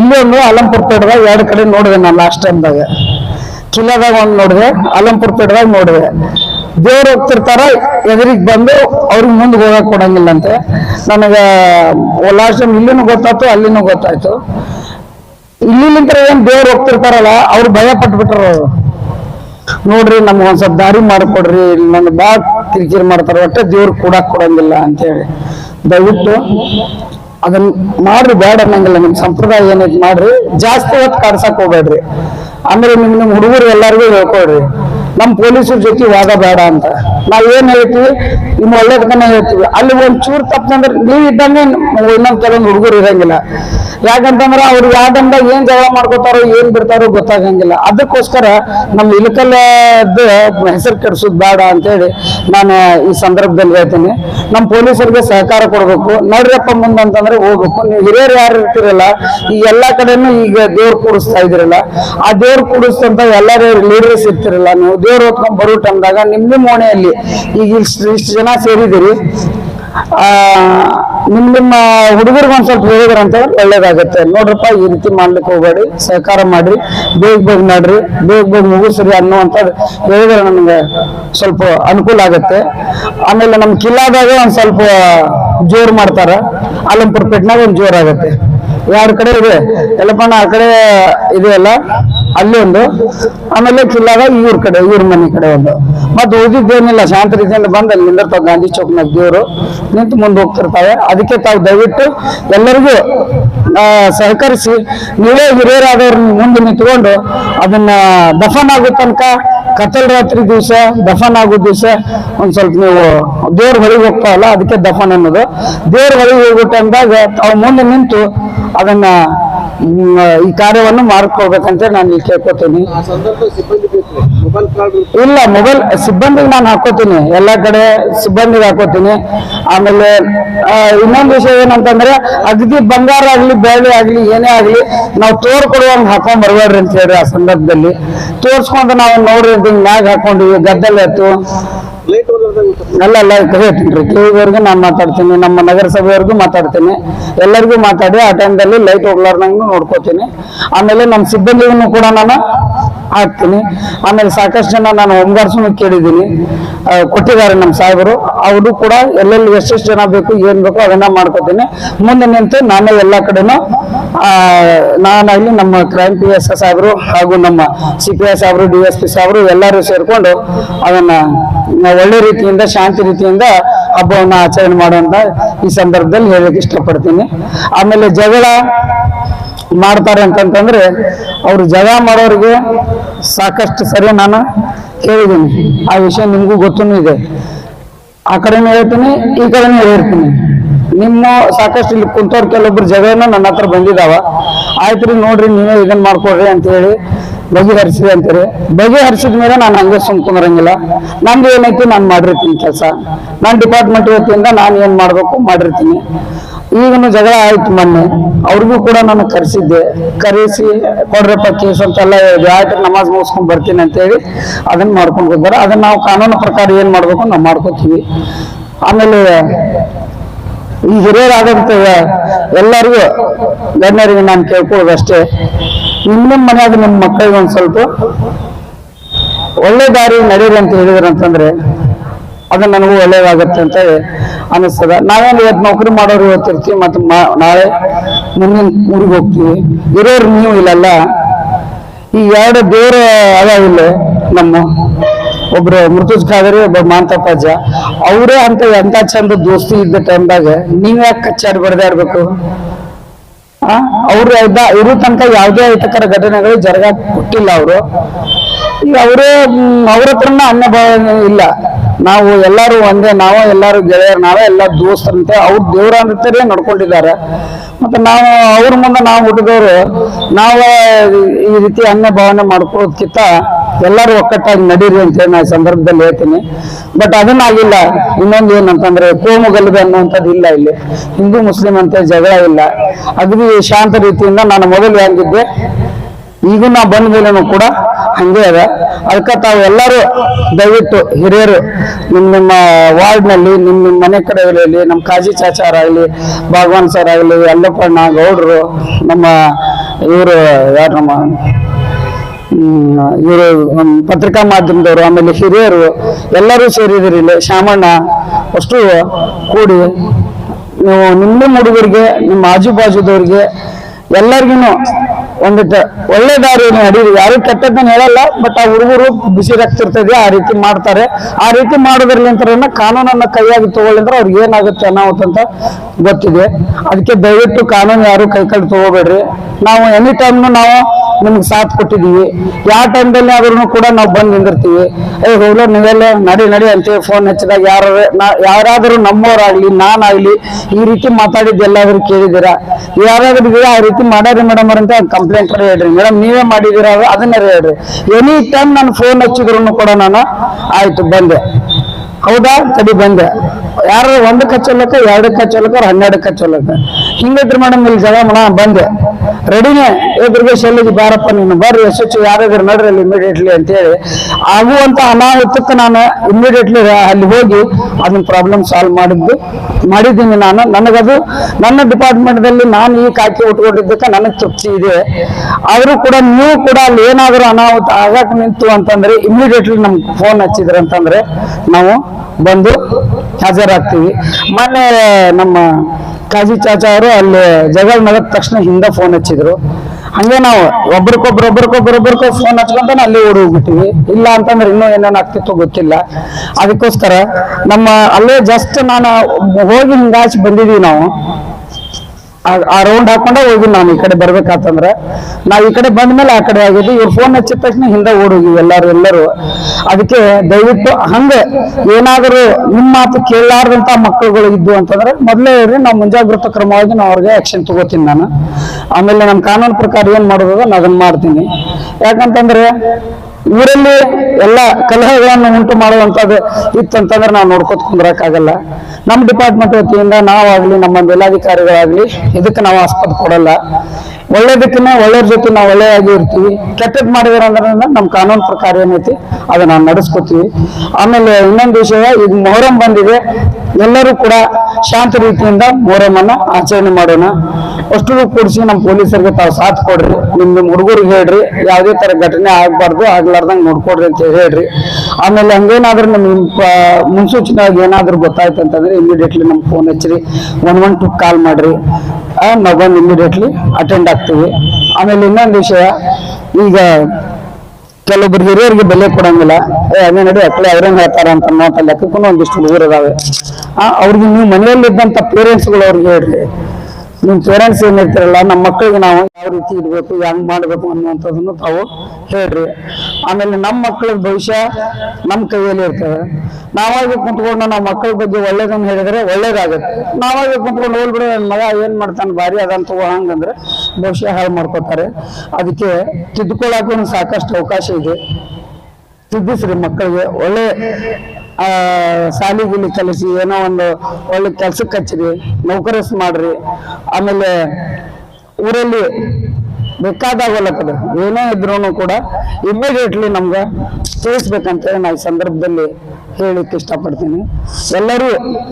ಇಲ್ಲಿ ಒಂದು ಅಲಂಪುರ್ ಪೇಟದಾಗ ಎರಡು ಕಡೆ ನೋಡಿದೆ ನಾನು ಲಾಸ್ಟ್ ಟೈಮ್ದಾಗ. ಕಿಲಾದಾಗ ಒಂದು ನೋಡಿದೆ, ಅಲಂಪುರ್ ಪೇಟದಾಗ ನೋಡಿದೆ. ದೇವ್ರು ಹೋಗ್ತಿರ್ತಾರ, ಎದುರಿಗೆ ಬಂದು ಅವ್ರಿಗೆ ಮುಂದೆ ಹೋಗಕ್ ಕೊಡಂಗಿಲ್ಲಂತೆ. ನನಗೆ, ಲಾಸ್ಟ್ ಟೈಮ್ ಇಲ್ಲಿನೂ ಗೊತ್ತಾಯ್ತು, ಅಲ್ಲಿನೂ ಗೊತ್ತಾಯ್ತು. ಇಲ್ಲಿಂದ ಏನ್ ದೇವ್ರು ಹೋಗ್ತಿರ್ತಾರಲ್ಲ, ಅವ್ರು ಭಯ ಪಟ್ಬಿಟ್ರ. ನೋಡ್ರಿ, ನಮ್ಗೆ ಒಂದ್ ಸ್ವಲ್ಪ ದಾರಿ ಮಾಡ್ಕೊಡ್ರಿ ನನ್ನ ಬಾ ಕಿರಿಕಿರಿ ಮಾಡ್ತಾರ, ಒಟ್ಟೆ ದೇವ್ರು ಕೊಡಕ್ ಕೊಡಂಗಿಲ್ಲ ಅಂತೇಳಿ. ದಯವಿಟ್ಟು ಅದನ್ನ ಮಾಡ್ರಿ ಬೇಡ ಅನ್ನಂಗಿಲ್ಲ, ನಿಮ್ ಸಂಪ್ರದಾಯ ಏನೈತಿ ಮಾಡ್ರಿ, ಜಾಸ್ತಿ ಹೊತ್ತು ಕಾಡ್ಸಕ್ ಹೋಗ್ಬೇಡ್ರಿ. ಅಂದ್ರೆ ನಿಮ್ ನಿಮ್ ಹುಡುಗರು ಎಲ್ಲಾರ್ಗು ಹೇಳ್ಕೊಡ್ರಿ. ನಮ್ ಪೊಲೀಸರ ಜೊತೆ ವಾದ ಬೇಡ ಅಂತ. ನಾವ್ ಏನ್ ಹೇಳ್ತೀವಿ? ಇನ್ನು ಒಳ್ಳೇದನ್ನ ಹೇಳ್ತೀವಿ. ಅಲ್ಲಿ ಒಂದ್ ಚೂರ್ ತಪ್ಪಂದ್ರೆ ನೀವು ಇದ್ದಂಗೆ ಇನ್ನೊಂದ್ ಕೆಲವೊಂದು ಹುಡುಗರು ಇರಂಗಿಲ್ಲ. ಯಾಕಂತಂದ್ರ ಅವ್ರು ಯಾವ್ದಂದ ಏನ್ ಜಗಳ ಮಾಡ್ಕೋತಾರೋ, ಏನ್ ಬಿಡ್ತಾರೋ ಗೊತ್ತಾಗಂಗಿಲ್ಲ. ಅದಕ್ಕೋಸ್ಕರ ನಮ್ಮ ಇಳಕಲ್ ಹೆಸರು ಕೆಡ್ಸೋದ್ ಬೇಡ ಅಂತೇಳಿ ನಾನು ಈ ಸಂದರ್ಭದಲ್ಲಿ ಹೇಳ್ತೀನಿ. ನಮ್ಮ ಪೊಲೀಸರಿಗೆ ಸಹಕಾರ ಕೊಡ್ಬೇಕು. ನಡ್ರಪ್ಪ ಮುಂದೆ ಅಂತಂದ್ರೆ ಹೋಗ್ಬೇಕು. ನೀವು ಹಿರಿಯರು ಯಾರು ಇರ್ತಿರಲ್ಲ, ಈ ಎಲ್ಲಾ ಕಡೆನೂ ಈಗ ದೇವ್ರು ಕೂಡಿಸ್ತಾ ಇದ್ರಲ್ಲ ಆ ದೇವ್ರು ಕೂಡಿಸ್ತಂತ ಎಲ್ಲರೂ ಲೀಡರ್ಸ್ ಇರ್ತಿರಲ್ಲ, ನೀವು ದೇವ್ರು ಹೊತ್ಕೊಂಡ್ ಬರೋ ಟೈಮ್ದಾಗ ನಿಮ್ ನಿಮ್ ಓಣೆಯಲ್ಲಿ ಈಗ ಇಷ್ಟು ಇಷ್ಟು ಜನ ಸೇರಿದಿರಿ ಆ, ನಿಮ್ ನಿಮ್ಮ ಹುಡುಗರಿಗೆ ಒಂದ್ ಸ್ವಲ್ಪ ಹೇಳಿದ್ರಂತ ಒಳ್ಳೇದಾಗತ್ತೆ. ನೋಡ್ರಪ್ಪ, ಈ ರೀತಿ ಮಾಡ್ಲಿಕ್ಕೆ ಹೋಗ್ಬೇಡಿ, ಸಹಕಾರ ಮಾಡ್ರಿ, ಬೇಗ ಬೇಗ ಮಾಡ್ರಿ, ಬೇಗ ಬೇಗ ಮುಗಿಸ್ರಿ ಅನ್ನುವಂತ ಹೇಳಿದ್ರೆ ನಮ್ಗೆ. ಸ್ವಲ್ಪ ಅನುಕೂಲ ಆಗತ್ತೆ. ಆಮೇಲೆ ನಮ್ ಕಿಲ್ಲಾದಾಗ ಒಂದ್ ಸ್ವಲ್ಪ ಜೋರ್ ಮಾಡ್ತಾರ. ಅಲಂಪುರ್ ಪೇಟ್ನಾಗ ಒಂದ್ ಜೋರ್ ಆಗತ್ತೆ. ಯಾರ ಕಡೆ ಇದೆ? ಎಲ್ಲಪ್ಪನ ಆ ಕಡೆ ಇದೆಯಲ್ಲ? ಅಲ್ಲಿ ಒಂದು ಆಮೇಲೆ ಕಿಲ್ಲಾಗ ಇವ್ರ ಕಡೆ, ಇವ್ರ ಮನೆ ಕಡೆ ಒಂದು. ಮತ್ತೆ ಉಳಿದಿದ್ದೇನಿಲ್ಲ ಶಾಂತ ರೀತಿಯಿಂದ ಬಂದು ಅಲ್ಲಿ ಗಾಂಧಿ ಚೌಕ್ನಾಗ ದೇವರು. ನಿಂತು ಮುಂದೆ ಹೋಗ್ತಿರ್ತಾವೆ. ಅದಕ್ಕೆ ತಾವು ದಯವಿಟ್ಟು ಎಲ್ಲರಿಗೂ ಸಹಕರಿಸಿ, ನೀವೇ ಹಿರಿಯರಾದವ್ರನ್ನ ಮುಂದೆ ನಿಂತ್ಕೊಂಡು ಅದನ್ನ ದಫನ್ ಆಗೋ ತನಕ, ಕತ್ತಲ್ ರಾತ್ರಿ ದಿವಸ ದಫನ್ ಆಗೋ ದಿವಸ ಒಂದ್ ಸ್ವಲ್ಪ ನೀವು ದೇವ್ರ ಹೊಳಿಗೆ ಹೋಗ್ತಾವಲ್ಲ, ಅದಕ್ಕೆ ದಫನ್ ಅನ್ನೋದು. ದೇವ್ರ ಹೊಳಿಗೆ ಹೋಗ್ಬಿಟ್ಟು ಅಂದಾಗ ತಾವು ಮುಂದೆ ನಿಂತು ಅದನ್ನ ಈ ಕಾರ್ಯವನ್ನು ಮಾಡ್ಕೋಬೇಕಂತ ನಾನು ಇಲ್ಲಿ ಕೇಳ್ಕೊತೀನಿ. ಇಲ್ಲ ಮೊಬೈಲ್ ಸಿಬ್ಬಂದಿಗೆ ನಾನು ಹಾಕೋತೀನಿ. ಎಲ್ಲ ಕಡೆ ಸಿಬ್ಬಂದಿಗೆ ಹಾಕೋತೀನಿ. ಆಮೇಲೆ ಇನ್ನೊಂದು ವಿಷಯ ಏನಂತಂದ್ರೆ ಅಗದಿ ಬಂಗಾರ ಆಗ್ಲಿ ಬೆಳ್ಳಿ ಆಗ್ಲಿ ಏನೇ ಆಗ್ಲಿ ನಾವು ತೋರ್ಕೊಡುವಂಗ್ ಹಾಕೊಂಡ್ ಬರ್ಬೇಡ್ರಿ ಅಂತ ಹೇಳಿ ಆ ಸಂದರ್ಭದಲ್ಲಿ. ತೋರ್ಸ್ಕೊಂಡು ನಾವು ನೋಡ್ರಿ ಮ್ಯಾಗ ಹಾಕೊಂಡಿವಿ ಗದ್ದಲ್ಲಿ ಹೋದಾಗ ಅಲ್ಲ ಅಲ್ಲ ಕೇಳಿದವ್ರಿಗೆ ನಾನು ಮಾತಾಡ್ತೀನಿ, ನಮ್ಮ ನಗರಸಭೆಯವ್ರಿಗೂ ಮಾತಾಡ್ತೀನಿ. ಎಲ್ಲರಿಗೂ ಮಾತಾಡಿ, ಆ ಟೈಮ್ದಲ್ಲಿ ಲೈಟ್ ಹೋಗ್ಲಾರ್ದಂಗೂ ನೋಡ್ಕೋತೀನಿ. ಆಮೇಲೆ ನಮ್ಮ ಸಿಬ್ಬಂದಿಗೂ ಕೂಡ ನಾನು ಹಾಕ್ತೀನಿ. ಆಮೇಲೆ ಸಾಕಷ್ಟು ಜನ ನಾನು ಹೋಮ್ಗಾರ್ಡ್ಸ್ನು ಕೇಳಿದ್ದೀನಿ. ಕೊಟ್ಟಿದ್ದಾರೆ ನಮ್ಮ ಸಾಹೇಬರು. ಅವರು ಕೂಡ ಎಲ್ಲೆಲ್ಲಿ ಎಷ್ಟೆಷ್ಟು ಜನ ಬೇಕು, ಏನು ಬೇಕು ಅದನ್ನ ಮಾಡ್ಕೋತೀನಿ. ಮುಂದೆ ನಿಂತು ನಾನೇ ಎಲ್ಲ ಕಡೆನೂ ನಾನು ನಾನಾಗ್ಲಿ ನಮ್ಮ ಕ್ರೈಮ್ ಪಿ ಎಸ್ ಸಾಹೇಬರು ಹಾಗೂ ನಮ್ಮ ಸಿ ಪಿ ಎಸ್ ಸಾಹೇಬರು, ಡಿ ಎಸ್ ಪಿ ಸಾಹೇಬರು ಎಲ್ಲರೂ ಸೇರಿಕೊಂಡು ಅದನ್ನ ಒಳ್ಳೆ ರೀತಿಯಿಂದ, ಶಾಂತಿ ರೀತಿಯಿಂದ ಹಬ್ಬವನ್ನು ಆಚರಣೆ ಮಾಡುವಂತ ಈ ಸಂದರ್ಭದಲ್ಲಿ ಹೇಳೋಕೆ ಇಷ್ಟಪಡ್ತೀನಿ. ಆಮೇಲೆ ಜಗಳ ಮಾಡ್ತಾರೆ ಅಂತಂತಂದ್ರೆ ಅವ್ರು ಜಗ ಮಾಡೋರಿಗೆ ಸಾಕಷ್ಟು ಸರಿ ನಾನು ಹೇಳಿದ್ದೀನಿ ಆ ವಿಷಯ ನಿಮಗೂ ಗೊತ್ತೂ ಇದೆ. ಆ ಕಡೆನೂ ಹೇಳ್ತೀನಿ, ಈ ಕಡೆನೂ ಹೇಳಿರ್ತೀನಿ ನಿಮ್ಮ ಸಾಕಷ್ಟು ಇಲ್ಲಿ ಕುಂತವ್ರು ಕೆಲವೊಬ್ರು ಜಗನ ನನ್ನ ಹತ್ರ ಬಂದಿದಾವ. ಆಯ್ತ್ರಿ ನೋಡ್ರಿ, ನೀವೇ ಇದನ್ನ ಮಾಡ್ಕೊಡ್ರಿ ಅಂತ ಹೇಳಿ ಬಗೆಹರಿಸಿದೆ ಅಂತಾರೆ. ಬಗೆಹರಿಸಿದ ಮೇಲೆ ನಾನು ಹಂಗೆ ಸುಮ್ಕೊಂಡ್ರಂಗಿಲ್ಲ ನಂದು ಏನೈತಿ ನಾನು ಮಾಡಿರ್ತೀನಿ ಕೆಲಸ. ನನ್ನ ಡಿಪಾರ್ಟ್ಮೆಂಟ್ ವತಿಯಿಂದ ನಾನು ಏನು ಮಾಡಬೇಕು ಮಾಡಿರ್ತೀನಿ. ಈಗನು ಜಗಳ ಆಯ್ತು ಮೊನ್ನೆ. ಅವ್ರಿಗೂ ಕೂಡ ನಾನು ಕರೆಸಿದ್ದೆ. ಕರೆಸಿ, ಕೊಡ್ರಪ್ಪ ಕೇಸ್ ಅಂತೆಲ್ಲ ಎಲ್ಲ ಆಯ್ತು, ನಮಾಜ್ ಮುಗಿಸ್ಕೊಂಡ್ ಬರ್ತೀನಿ ಅಂತ ಹೇಳಿ ಅದನ್ನ ಮಾಡ್ಕೊಂಡು ಹೋಗ್ತಾರೆ ಅದನ್ನ ನಾವು ಕಾನೂನು ಪ್ರಕಾರ ಏನ್ ಮಾಡ್ಬೇಕು ನಾವು ಮಾಡ್ಕೋತೀವಿ. ಆಮೇಲೆ ಈ ಹಿರಿಯರಾದಂತ ಎಲ್ಲರಿಗೂ, ಗಣ್ಯರಿಗೆ ನಾನು ಕೇಳ್ಕೊಳ್ಳೋದಷ್ಟೇ ಅಷ್ಟೇ. ನಿಮ್ಮ ಮನೆಯಾಗ ನಿಮ್ಮ ಮಕ್ಕಳಿಗೆ ಒಂದ್ ಸ್ವಲ್ಪ ಒಳ್ಳೆ ದಾರಿ ನಡೆಯಲಿ ಅಂತ ಹೇಳಿದ್ರು ಅಂತಂದ್ರೆ ಅದು ನನಗೂ ಒಳ್ಳೇದಾಗತ್ತೆ ಅಂತ ಅನಿಸ್ತದೆ. ನಾವೇನು ಇವತ್ತು ನೌಕರಿ ಮಾಡೋರು ಇವತ್ತಿರ್ತೀವಿ ಮತ್ತು ನಾಳೆ ಮುಂದಿನ ಊರಿಗೆ ಹೋಗ್ತೀವಿ. ಇರೋರು ನೀವು ಇಲ್ಲಲ್ಲ, ಈ ಎರಡು ಬೇರೆ ಅದಾವ ಇಲ್ಲಿ ನಮ್ಮ ಒಬ್ರು ಮೃತುಜ್ ಖಾದರಿ, ಒಬ್ಬ ಮಾಂತಪ್ಪಾಜ ಅವರೇ ಅಂತ ಎಂತ ಚಂದ ದೋಸ್ತಿ ಇದ್ದ ಟೈಮ್ದಾಗ ನೀವ್ ಯಾಕೆ ಕಚ್ಚಾಡಿ ಬಡ್ದಾಡ್ಬೇಕು ಆ? ಅವ್ರು ಇರೋ ತನಕ ಯಾವುದೇ ಅಹಿತಕರ ಘಟನೆಗಳು ಜರಗ ಕೊಟ್ಟಿಲ್ಲ ಅವರು. ಈಗ ಅವರೇ ಅವ್ರ ಹತ್ರನ ಇಲ್ಲ. ನಾವು ಎಲ್ಲರೂ ಒಂದೇ, ನಾವೇ ಎಲ್ಲರೂ ಗೆಳೆಯರು, ನಾವೇ ಎಲ್ಲ ದೋಸ್ತರಂತೆ. ಅವ್ರು ದೇವ್ರ ಅಂತಾರೆ ನಡ್ಕೊಂಡಿದ್ದಾರೆ. ಮತ್ತೆ ನಾವು ಅವ್ರ ಮುಂದೆ ನಾವು ಹುಟ್ಟಿದವರು, ನಾವು ಈ ರೀತಿ ಅನ್ನ ಭಾವನೆ ಮಾಡ್ಕೊಳ್ಳೋದ್ಕಿಂತ ಎಲ್ಲರೂ ಒಕ್ಕಟ್ಟಾಗಿ ನಡೀರಿ ಅಂತ ಹೇಳಿ ನಾನು ಸಂದರ್ಭದಲ್ಲಿ ಹೇಳ್ತೀನಿ. ಬಟ್ ಅದನ್ನಾಗಿಲ್ಲ ಇನ್ನೊಂದು ಏನಂತಂದ್ರೆ ಕೋಮು ಗಲಭೆ ಅನ್ನುವಂಥದ್ದು ಇಲ್ಲ ಇಲ್ಲಿ. ಹಿಂದೂ ಮುಸ್ಲಿಂ ಅಂತ ಜಗಳ ಇಲ್ಲ. ಅಗದಿ ಶಾಂತ ರೀತಿಯಿಂದ ನಾನು ಮೊದಲು ಹೆಂಗಿದ್ದೆ ಈಗ ನಾ ಬಂದ ಮೇಲೇನು ಕೂಡ ಹಂಗೆ ಅದ. ಅದಕ್ಕೆ ತಾವು ಎಲ್ಲರೂ ದಯವಿಟ್ಟು ಹಿರಿಯರು ನಿಮ್ಮ ನಿಮ್ಮ ವಾರ್ಡ್ನಲ್ಲಿ ನಿಮ್ಮ ನಿಮ್ಮ ಮನೆ ಇರಲಿ, ನಮ್ಮ ಕಾಜಿ ಚಾಚಾರ್ ಆಗಲಿ ಭಗವಾನ್ ಸರ್ ಆಗಲಿ ಅಲ್ಲಪ್ಪಣ್ಣ ಗೌಡ್ರು, ನಮ್ಮ ಇವರು ಯಾರು ನಮ್ಮ ಇವರು ಪತ್ರಿಕಾ ಮಾಧ್ಯಮದವರು, ಆಮೇಲೆ ಹಿರಿಯರು ಎಲ್ಲರೂ ಸೇರಿದಿರಿ ಇಲ್ಲಿ ಶಾಮಣ್ಣ ಅಷ್ಟು ಕೂಡಿ, ನೀವು ನಿಮ್ಮ ಹುಡುಗರಿಗೆ, ನಿಮ್ಮ ಆಜು ಬಾಜುದವ್ರಿಗೆ ಎಲ್ಲರಿಗೂ ಒಂದು ಒಳ್ಳೆ ದಾರಿ ನಡೀರಿ ಯಾರು ಕೆಟ್ಟದ್ದನ್ನ ಹೇಳಲ್ಲ ಬಟ್ ಆ ಹುಡುಗರು ಬಿಸಿ ರಕ್ತಿರ್ತದೆ ಆ ರೀತಿ ಮಾಡ್ತಾರೆ. ಆ ರೀತಿ ಮಾಡೋದ್ರಲ್ಲಿಂತ ಕಾನೂನನ್ನ ಕೈಯಾಗಿ ತಗೊಳ್ಳಿದ್ರೆ ಅವ್ರಿಗೆ ಏನಾಗುತ್ತೆ ಅನ್ನೋದಂತ ಅಂತ ಗೊತ್ತಿದೆ. ಅದಕ್ಕೆ ದಯವಿಟ್ಟು ಕಾನೂನು ಯಾರು ಕೈ ಕೈ ತಗೋಬೇಡ್ರಿ. ನಾವು ಎನಿ ಟೈಮ್ನು ನಾವು ನಿಮ್ಗೆ ಸಾಥ್ ಕೊಟ್ಟಿದ್ದೀವಿ. ಯಾವ ಟೈಮ್ದಲ್ಲಿ ಆದ್ರೂ ಕೂಡ ನಾವು ಬಂದು ನಿಂದಿರ್ತೀವಿ. ಏ, ಹೋಗ್ಲೋ, ನೀವೆಲ್ಲ ನಡಿ ನಡಿ ಅಂತೇಳಿ ಫೋನ್ ಹಚ್ಚಿದಾಗ ಯಾರು ಯಾರಾದರೂ ನಮ್ಮವರಾಗ್ಲಿ, ನಾನಾಗ್ಲಿ ಈ ರೀತಿ ಮಾತಾಡಿದ್ದು ಎಲ್ಲಾದರೂ ಕೇಳಿದ್ದೀರಾ? ಯಾರಾದ್ರೂ ಆ ರೀತಿ ಮಾಡ್ಯಾರಿ ಮೇಡಮ್ ಅಂತ ಕಂಪ್ಲೇಂಟ್ ಹೇಳ್ರಿ. ಮೇಡಮ್, ನೀವೇ ಮಾಡಿದೀರ ಅದನ್ನ ಹೇಳ್ರಿ. ಎನಿ ಟೈಮ್ ನಾನು ಫೋನ್ ಹಚ್ಚಿದ್ರು ಕೂಡ ನಾನು ಆಯ್ತು, ಬಂದೆ. ಹೌದಾ? ತಡಿ ಬಂದೆ. ಯಾರು ಒಂದಕ್ಕೆ ಹಚ್ಚಲಕ್ಕ ಎರಡಕ್ಕೆ ಹಚ್ಚಲಕ್ಕ ಅವ್ರು ಹನ್ನೆರಡಕ್ಕೆ ಹಚ್ಚಲಕ್ಕ ಹಿಂಗೈತ್ರಿ ಮೇಡಮ್ ಇಲ್ಲಿ ಜಗ ಮಣ ಬಂದೆ. ರೆಡಿನೇ? ಏ ದುರ್ಗೇಶ್ ಎಲ್ಲಿಗೆ ಬಾರಪ್ಪ ನೀನು. ಬರ್ರಿ, ಎಸ್ ಯಾರಾದ್ರೂ ನಡ್ರಿ ಅಲ್ಲಿ ಇಮಿಡಿಯೇಟ್ಲಿ ಅಂತೇಳಿ. ಆಗುವಂತ ಅನಾಹುತಕ್ಕೆ ನಾನು ಇಮಿಡಿಯೇಟ್ಲಿ ಅಲ್ಲಿ ಹೋಗಿ ಅದನ್ನ ಪ್ರಾಬ್ಲಮ್ ಸಾಲ್ವ್ ಮಾಡಿದ್ದು. ಮಾಡಿದ್ದೀನಿ ನಾನು. ನನಗದು ನನ್ನ ಡಿಪಾರ್ಟ್ಮೆಂಟ್ದಲ್ಲಿ ನಾನು ಈ ಕಾಕಿ ಉಟ್ಕೊಂಡಿದ್ದಕ್ಕೆ ನನಗೆ ತೃಪ್ತಿ ಇದೆ. ಆದರೂ ಕೂಡ ನೀವು ಕೂಡ ಅಲ್ಲಿ ಏನಾದರೂ ಅನಾಹುತ ಆಗಕ್ಕೆ ನಿಂತು ಅಂತಂದ್ರೆ ಇಮಿಡಿಯೇಟ್ಲಿ ನಮ್ಗೆ ಫೋನ್ ಹಚ್ಚಿದ್ರೆ ಅಂತಂದ್ರೆ ಬಂದು ಹಾಜರಾಗ್ತೀವಿ. ಮೊನ್ನೆ ನಮ್ಮ ಕಾಜಿ ಚಾಚಾ ಅವರು ಅಲ್ಲಿ ಜಗಳ ನಗದ ತಕ್ಷಣ ಹಿಂದೆ ಫೋನ್ ಹಚ್ಚಿದ್ರು. ಹಂಗೆ ನಾವು ಒಬ್ರಿಗೊಬ್ರು ಒಬ್ರಿಗೊಬ್ರು ಒಬ್ರಿಗೊಬ್ರು ಫೋನ್ ಹಚ್ಕೊಂತ ಅಲ್ಲಿ ಓಡಿ ಹೋಗ್ಬಿಟ್ಟಿವಿ ಇಲ್ಲ ಅಂತಂದ್ರೆ ಇನ್ನೂ ಏನೇನು ಆಗ್ತಿತ್ತು ಗೊತ್ತಿಲ್ಲ. ಅದಕ್ಕೋಸ್ಕರ ನಮ್ಮ ಅಲ್ಲೇ ಜಸ್ಟ್ ನಾನು ಹೋಗಿ ಹಿಂಗಾಚಿ ಬಂದಿದೀವಿ ನಾವು. ಆ- ರೌಂಡ್ ಹಾಕೊಂಡ ಹೋಗಿ ನಾನು ಈ ಕಡೆ ಬರ್ಬೇಕಾತಂದ್ರ, ನಾವ್ ಈ ಕಡೆ ಬಂದ ಮೇಲೆ ಆ ಕಡೆ ಆಗಿದ್ದು ಇವ್ರು ಫೋನ್ ಹಚ್ಚಿದ ತಕ್ಷಣ ಹಿಂದೆ ಓಡೋಗಿ ಎಲ್ಲಾರು, ಎಲ್ಲರೂ. ಅದಕ್ಕೆ ದಯವಿಟ್ಟು ಹಂಗೆ ಏನಾದರೂ ನಿಮ್ಮ ಮಾತು ಕೇಳಲಾರ್ದಂತ ಮಕ್ಕಳುಗಳು ಇದ್ದು ಅಂತಂದ್ರೆ ಮೊದಲೇ ಹೇಳಿ ನಾವು ಮುಂಜಾಗ್ರತಾ ಕ್ರಮವಾಗಿ ನಾವು ಅವ್ರಿಗೆ ಆಕ್ಷನ್ ತಗೋತೀನಿ ನಾನು. ಆಮೇಲೆ ನಮ್ಮ ಕಾನೂನು ಪ್ರಕಾರ ಏನ್ ಮಾಡೋದು ನಾನು ಅದನ್ನ ಮಾಡ್ತೀನಿ. ಯಾಕಂತಂದ್ರೆ ಊರಲ್ಲಿ ಎಲ್ಲ ಕಲಹಗಳನ್ನು ಉಂಟು ಮಾಡುವಂತದ್ದು ಇತ್ತಂತಂದ್ರೆ ನಾವು ನೋಡ್ಕೊತ ಕುಂದ್ರಕ್ಕಾಗಲ್ಲ ನಮ್ಮ ಡಿಪಾರ್ಟ್ಮೆಂಟ್ ವತಿಯಿಂದ ನಾವಾಗಲಿ ನಮ್ಮ ಮೇಲಾಧಿಕಾರಿಗಳಾಗಲಿ ಇದಕ್ಕೆ ನಾವು ಆಸ್ಪದ ಕೊಡಲ್ಲ. ಒಳ್ಳೇದಕ್ಕನ್ನ ಒಳ್ಳೆಯವ್ರ ಜೊತೆ ನಾವು ಒಳ್ಳೆಯಾಗಿ ಇರ್ತೀವಿ. ಕೆಟ್ಟದ್ ಮಾಡಿದಾರೆ ಅಂದ್ರೆ ನಮ್ಮ ಕಾನೂನು ಪ್ರಕಾರ ಏನೈತಿ, ಅದನ್ನ ನಡೆಸ್ಕೊತೀವಿ. ಆಮೇಲೆ ಇನ್ನೊಂದು ವಿಷಯ, ಈಗ ಮೊಹರಂ ಬಂದಿದೆ. ಎಲ್ಲರೂ ಕೂಡ ಶಾಂತ ರೀತಿಯಿಂದ ಮೊಹರಮನ್ನ ಆಚರಣೆ ಮಾಡೋಣ. ಅಷ್ಟು ಕೂಡಿಸಿ ನಮ್ಮ ಪೊಲೀಸರಿಗೆ ತಾವು ಸಾಥ್ ಕೊಡ್ರಿ. ನಿಮ್ಮ ನಿಮ್ಮ ಹುಡುಗರಿಗೆ ಹೇಳ್ರಿ. ಯಾವುದೇ ತರ ಘಟನೆ ಆಗ್ಬಾರ್ದು, ಆಗ್ಲಾರ್ದಂಗೆ ನೋಡ್ಕೊಡ್ರಿ ಅಂತ ಹೇಳ್ರಿ. ಆಮೇಲೆ ಹಂಗೇನಾದ್ರೂ ನಮ್ ಮುನ್ಸೂಚನೆಯಾಗಿ ಏನಾದ್ರೂ ಗೊತ್ತಾಯ್ತು ಅಂತಂದ್ರೆ ಇಮಿಡಿಯೇಟ್ಲಿ ನಮ್ ಫೋನ್ ಹಚ್ಚಿರಿ. ಒನ್ ಒನ್ ಟು ಕಾಲ್ ಮಾಡ್ರಿ. ನಾವ್ ಬಂದು ಇಮಿಡಿಯೇಟ್ಲಿ ಅಟೆಂಡ್ ಆಗ್ತೀವಿ. ಆಮೇಲೆ ಇನ್ನೊಂದು ವಿಷಯ ಈಗ ಕೆಲವೊಬ್ರು ಹಿರಿಯರಿಗೆ ಬೆಲೆ ಕೊಡಂಗಿಲ್ಲ. ಏ ಅದೇ ನಡಿ ಅಕ್ಕಳೆ ಅವ್ರೇನ್ ಹೇಳ್ತಾರ ಅಂತ ಅನ್ನೋ ಲೆಕ್ಕಕ್ಕೂ ಒಂದಿಷ್ಟು ಹುಡುಗರು ಇದಾವೆ. ಆ, ಅವ್ರಿಗೆ ನೀವು ಮನೆಯಲ್ಲಿದ್ದಂತ ಪೇರೆಂಟ್ಸ್ಗಳು ಅವ್ರಿಗೆ ಹೇಳ್ರಿ. ನಿಮ್ ಪೇರೆಂಟ್ಸ್ ಏನಿರ್ತಾರಲ್ಲ ನಮ್ಮ ಮಕ್ಕಳಿಗೆ ನಾವು ಯಾವ ರೀತಿ ಇಡ್ಬೇಕು, ಹೆಂಗ್ ಮಾಡ್ಬೇಕು ಅನ್ನುವಂಥದ್ದನ್ನು ತಾವು ಹೇಳ್ರಿ. ಆಮೇಲೆ ನಮ್ಮ ಮಕ್ಕಳ ಭವಿಷ್ಯ ನಮ್ಮ ಕೈಯಲ್ಲಿ ಇರ್ತದೆ. ನಾವಾಗಿ ಕುಂತ್ಕೊಂಡು ನಮ್ಮ ಮಕ್ಕಳ ಬಗ್ಗೆ ಒಳ್ಳೇದನ್ನು ಹೇಳಿದ್ರೆ ಒಳ್ಳೇದಾಗುತ್ತೆ. ನಾವಾಗಿ ಕುಂತ್ಕೊಂಡು ಹೋಗ್ಬಿಡಿ ನನ್ನ ಮಗ ಏನ್ ಮಾಡ್ತಾನೆ, ಭಾರಿ ಅದನ್ನ ತಗೋ, ಹಂಗಂದ್ರೆ ಭವಿಷ್ಯ ಹಾಳು ಮಾಡ್ಕೋತಾರೆ. ಅದಕ್ಕೆ ತಿದ್ದುಕೊಳ್ಳಕ್ಕೂ ಸಾಕಷ್ಟು ಅವಕಾಶ ಇದೆ. ತಿದ್ದಿಸ್ರಿ ಮಕ್ಕಳಿಗೆ ಒಳ್ಳೆ ಗೀಲಿ ಕಲಿಸಿ ಏನೋ ಒಂದು ಒಳ್ಳೆ ಕೆಲ್ಸಕ್ಕೆ ಹಚ್ಚಿರಿ, ನೌಕರಸ್ ಮಾಡ್ರಿ. ಆಮೇಲೆ ಊರಲ್ಲಿ ಬೇಕಾದಾಗಲ್ಲಕ್ಕದ ಏನೇ ಇದ್ರೂ ಕೂಡ ಇಮ್ಮಿಡಿಯೇಟ್ಲಿ ನಮ್ಗೆ ತಿಳಿಸ್ಬೇಕಂತ ನಾ ಈ ಸಂದರ್ಭದಲ್ಲಿ ಹೇಳಕ್ಕೆ ಇಷ್ಟಪಡ್ತೀನಿ. ಎಲ್ಲರೂ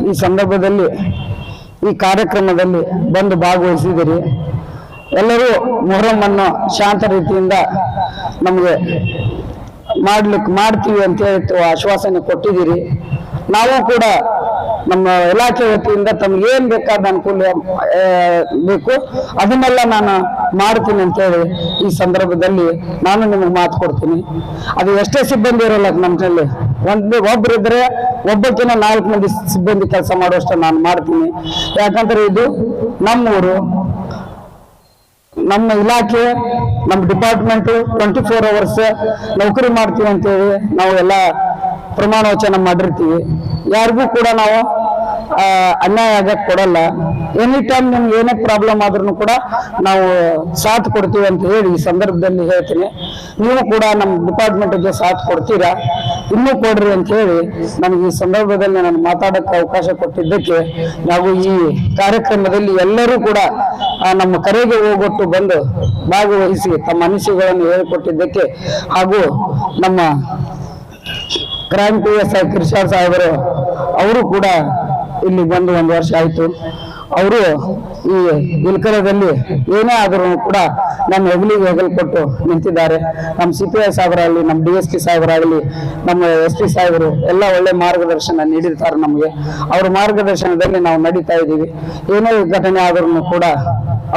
ಈ ಸಂದರ್ಭದಲ್ಲಿ ಈ ಕಾರ್ಯಕ್ರಮದಲ್ಲಿ ಬಂದು ಭಾಗವಹಿಸಿದಿರಿ ಎಲ್ಲರೂ ಮೊಹರಮ್ಮನ್ನು ಶಾಂತ ರೀತಿಯಿಂದ ನಮಗೆ ಮಾಡ್ಲಿಕ್ಕೆ ಮಾಡ್ತೀವಿ ಅಂತ ಹೇಳಿ ಆಶ್ವಾಸನೆ ಕೊಟ್ಟಿದ್ದೀರಿ. ನಾವು ಕೂಡ ನಮ್ಮ ಇಲಾಖೆ ವತಿಯಿಂದ ತಮ್ಗೆ ಏನ್ ಬೇಕಾದ ಅನುಕೂಲ ಬೇಕು, ಅದನ್ನೆಲ್ಲ ನಾನು ಮಾಡ್ತೀನಿ ಅಂತ ಹೇಳಿ ಈ ಸಂದರ್ಭದಲ್ಲಿ ನಾನು ನಿಮಗೆ ಮಾತು ಕೊಡ್ತೀನಿ. ಅದು ಎಷ್ಟೇ ಸಿಬ್ಬಂದಿ ಇರಲ್ಲ ನಮ್ಮಲ್ಲಿ ಒಂದು ಒಬ್ರಿದ್ರೆ ಒಬ್ಬಕ್ಕಿಂತ ನಾಲ್ಕು ಮಂದಿ ಸಿಬ್ಬಂದಿ ಕೆಲಸ ಮಾಡುವಷ್ಟು ನಾನು ಮಾಡ್ತೀನಿ. ಯಾಕಂದ್ರೆ ಇದು ನಮ್ಮೂರು ನಮ್ಮ ಇಲಾಖೆ, ನಮ್ಮ ಡಿಪಾರ್ಟ್ಮೆಂಟ್ ಟ್ವೆಂಟಿ ಫೋರ್ ಅವರ್ಸ್ ನೌಕರಿ ಮಾಡ್ತೀವಿ ಅಂತೇಳಿ ನಾವು ಎಲ್ಲ ಪ್ರಮಾಣ ವಚನ ಮಾಡಿರ್ತೀವಿ. ಯಾರಿಗೂ ಕೂಡ ನಾವು ಅನ್ಯಾಯ ಆಗಕ್ ಕೊಡಲ್ಲ. ಎನಿ ಟೈಮ್ ನಿಮ್ಗೆ ಏನೇ ಪ್ರಾಬ್ಲಮ್ ಆದ್ರೂ ಕೂಡ ನಾವು ಸಾಥ್ ಕೊಡ್ತೀವಿ ಅಂತ ಹೇಳಿ ಈ ಸಂದರ್ಭದಲ್ಲಿ ಹೇಳ್ತೀನಿ. ನೀವು ಕೂಡ ನಮ್ಮ ಡಿಪಾರ್ಟ್ಮೆಂಟ್ಗೆ ಸಾಥ್ ಕೊಡ್ತೀರಾ? ಇನ್ನೂ ಕೊಡ್ರಿ ಅಂತ ಹೇಳಿ ನನಗೆ ಈ ಸಂದರ್ಭದಲ್ಲಿ ನಾನು ಮಾತಾಡಕ್ಕೆ ಅವಕಾಶ ಕೊಟ್ಟಿದ್ದಕ್ಕೆ ನಾವು ಈ ಕಾರ್ಯಕ್ರಮದಲ್ಲಿ ಎಲ್ಲರೂ ಕೂಡ ನಮ್ಮ ಕರೆಗೆ ಹೋಗೊಟ್ಟು ಬಂದು ಭಾಗವಹಿಸಿ ತಮ್ಮ ಅನಿಸಿಕೆಗಳನ್ನು ಹೇಳಿಕೊಟ್ಟಿದ್ದಕ್ಕೆ ಹಾಗೂ ನಮ್ಮ ಕ್ರೈಮ್ ಕೃಷಿ ಸಾಹೇಬರು, ಅವರು ಕೂಡ ಇಲ್ಲಿ ಬಂದು ಒಂದು ವರ್ಷ ಆಯ್ತು. ಅವರು ಈ ಇಲ್ಕರದಲ್ಲಿ ಏನೇ ಆದರೂ ಕೂಡ ನಮ್ಮ ಹೆಗಲಿಗೆ ಹೆಗಲು ಕೊಟ್ಟು ನಿಂತಿದ್ದಾರೆ. ನಮ್ಮ ಸಿ ಪಿ ಐ ಸಾಹೇಬರಾಗಲಿ ನಮ್ಮ ಡಿ ಎಸ್ ಪಿ ಸಾಹೇಬರಾಗಲಿ ನಮ್ಮ ಎಸ್ ಪಿ ಸಾಹೇಬರು ಎಲ್ಲ ಒಳ್ಳೆ ಮಾರ್ಗದರ್ಶನ ನೀಡಿರ್ತಾರೆ ನಮಗೆ. ಅವ್ರ ಮಾರ್ಗದರ್ಶನದಲ್ಲಿ ನಾವು ನಡೀತಾ ಇದ್ದೀವಿ. ಏನೇ ಘಟನೆ ಆದರೂ ಕೂಡ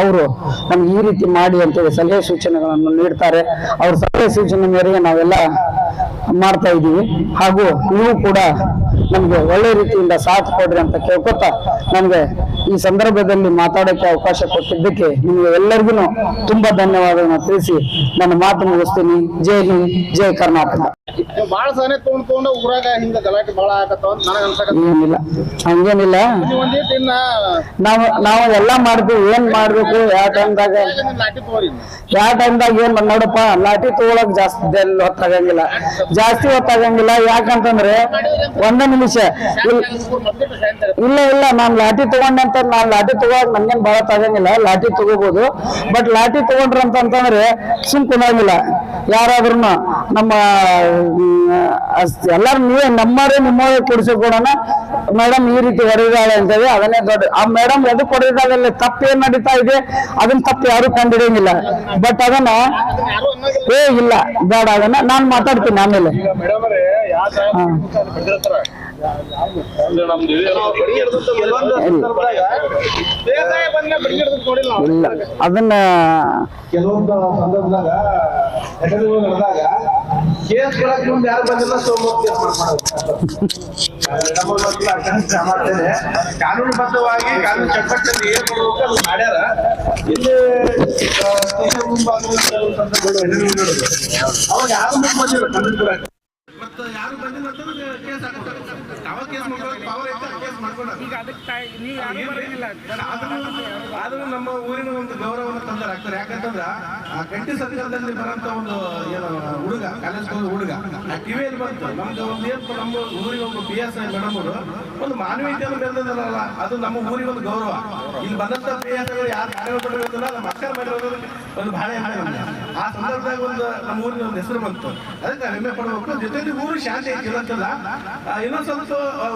ಅವರು ನಮ್ಗೆ ಈ ರೀತಿ ಮಾಡಿ ಅಂತೇಳಿ ಸಲಹೆ ಸೂಚನೆಗಳನ್ನು ನೀಡ್ತಾರೆ. ಅವ್ರ ಸಲಹೆ ಸೂಚನೆ ಮೇರೆಗೆ ನಾವೆಲ್ಲ ಮಾಡ್ತಾ ಇದ್ದೀವಿ. ಹಾಗೂ ನೀವು ಕೂಡ ನಮ್ಗೆ ಒಳ್ಳೆ ರೀತಿಯಿಂದ ಸಾಥ್ ಕೊಡ್ರಿ ಅಂತ ಕೇಳ್ಕೊತಾ ನಮಗೆ ಈ ಸಂದರ್ಭದಲ್ಲಿ ಮಾತಾಡೋಕ್ಕೆ ಅವಕಾಶ ಕೊಟ್ಟಿದ್ದಕ್ಕೆ ನಿಮಗೆ ಎಲ್ಲರಿಗೂ ತುಂಬಾ ಧನ್ಯವಾದಗಳನ್ನು ತಿಳಿಸಿ ನನ್ನ ಮಾತು ಮುಗಿಸ್ತೀನಿ. ಜೈ ಹಿಂದ್ ಜೈ ಕರ್ನಾಟಕ. ಬಾಳ ಸಹನೆ ತಗೊಂಡ್ ತಗೊಂಡ ಊರಾಗ ಹಿಂಗ ಗಲಾಟೆ ಬಾಳ ಆಗತ್ತ ನನಗ ಏನಿಲ್ಲ. ಹಂಗೇನಿಲ್ಲ. ನೀವು ನಾವು ಎಲ್ಲಾ ಮಾಡ್ತೀವಿ. ಏನ್ ಮಾಡ್ಬೇಕು? ಯಾವ ಟೈಮ್ದಾಗ ಯಾವ ಟೈಮ್ದಾಗ ಏನ್ ನೋಡಪ್ಪ ಲಾಟಿ ತಗೊಳಕ್ ಜಾಸ್ತಿ ಹೊತ್ತಾಗಂಗಿಲ್ಲ. ಜಾಸ್ತಿ ಹೊತ್ತಾಗಂಗಿಲ್ಲ. ಯಾಕಂತಂದ್ರೆ ಒಂದೇ ನಿಮಿಷ. ಇಲ್- ಇಲ್ಲ ಇಲ್ಲ ನಾನ್ ಲಾಠಿ ತಗೊಂಡಂತ ನಾನು ಲಾಠಿ ತಗೋಕ್ ನನ್ಗೇನ್ ಬಹಳ ತಗಂಗಿಲ್ಲ ಲಾಠಿ ತಗೋಬಹುದು ಬಟ್ ಲಾಠಿ ತಗೊಂಡ್ರ ಅಂತಂದ್ರೆ ಸುಮ್ ಕುಂದಂಗಿಲ್ಲ ಯಾರಾದ್ರೂ ನಮ್ಮ ಎಲ್ಲಾರು ನೀವೇ ನಮ್ಮವರೇ ನಿಮ್ಮವರೇ ಕೊಡಿಸಿಕೊಡೋಣ ಮೇಡಮ್ ಈ ರೀತಿ ಹೊಡೆದಾಳೆ ಅಂತೇಳಿ ಅದನ್ನೇ ದೊಡ್ಡ ಆ ಮೇಡಮ್ ಎದು ಹೊಡೆದಾಗಲ್ಲ ತಪ್ಪು ಏನ್ ನಡೀತಾ ಇದೆ? ಅದನ್ನ ತಪ್ಪು ಯಾರು ಕಂಡಿಡಿಯಂಗಿಲ್ಲ ಬಟ್ ಅದನ್ನ ಏ ಇಲ್ಲ ಬೇಡ ಅದನ್ನ ನಾನ್ ಮಾತಾಡ್ತೀನಿ ಆಮೇಲೆ. ಅದನ್ನ ಕೆಲವೊಂದು ಸಂದರ್ಭದಾಗ ನಡೆದಾಗ, ಕೇಸ್ ಮುಂದೆ ಯಾರು ಬಂದಿಲ್ಲ, ಸೋಮವಾರ ಮಾಡ್ತೇನೆ ಕಾನೂನುಬದ್ಧವಾಗಿ, ಕಾನೂನು ಚಟ್ಟದಲ್ಲಿ ಏನ್ ಮಾಡ್ಬೇಕು ಅದು ಮಾಡ್ಯಾರ. ಇಲ್ಲಿ ಅವಾಗ ಯಾರು ಮುಂದೆ ಕಾನೂನು ಬಂದಿಲ್ಲ ಅಂತಂದ್ರೆ ಕೇಸ್ ಹಾಕ್ತಾರೆ ಅವಾಗ ಕೇಸ್ ಮಾಡ್ಕೊಳ್ಳೋಕೆ ಪವರ್ ಐತೆ ಕೇಸ್ ಮಾಡ್ಕೊಳ್ಳೋದು ಈಗ ಆದ್ರೂ ನಮ್ಮ ಊರಿನ ಒಂದು ಗೌರವವನ್ನು ತಂದರಾಗ್ತಾರೆ ಯಾಕಂತಂದ್ರ ಆ ಕಂಟಿ ಸರ್ಕಾರದಲ್ಲಿ ಬರೋಂತ ಒಂದು ಏನು ಹುಡುಗ ಕಾಲೇಜ್ ಹುಡುಗ. ಆ ಟಿವಿಯಲ್ಲಿ ಬಂತು. ನಮ್ದು ಒಂದು ಏನು ನಮ್ಮ ಊರಿಗೆ ಒಂದು ಪಿ ಎಸ್ ಐ ಮೇಡಮ್ ಅವರು ಒಂದು ಮಾನವೀಯತೆಯನ್ನು ಬೆಳೆದಿದ್ದಾರಲ್ಲ ಅದು ನಮ್ಮ ಊರಿಗೆ ಒಂದು ಗೌರವ. ಇಲ್ಲಿ ಬಂದಂತ ಪಿ ಎಸ್ ಐ ಯಾರು ಕಾರ್ಯಪಟ್ಟಿರೋದಿಲ್ಲ ನಮ್ಮ ಅಕ್ಕರ ಮಾಡಿರೋದು ಒಂದು ಬಹಳ ಹಾಳೆ ನಮ್ಗೆ. ಆ ಸಂದರ್ಭದಾಗ ಒಂದು ನಮ್ಮೂರಿನ ಒಂದು ಹೆಸರು ಬಂತು. ಅದಕ್ಕೆ ಹೆಮ್ಮೆ ಪಡಬೇಕು ಜೊತೆಗೆ ಊರು ಶಾಂತಿ ಐತಿ. ಇಲ್ಲಂತಲ್ಲ ಇನ್ನೊಂದ್ ಸ್ವಲ್ಪ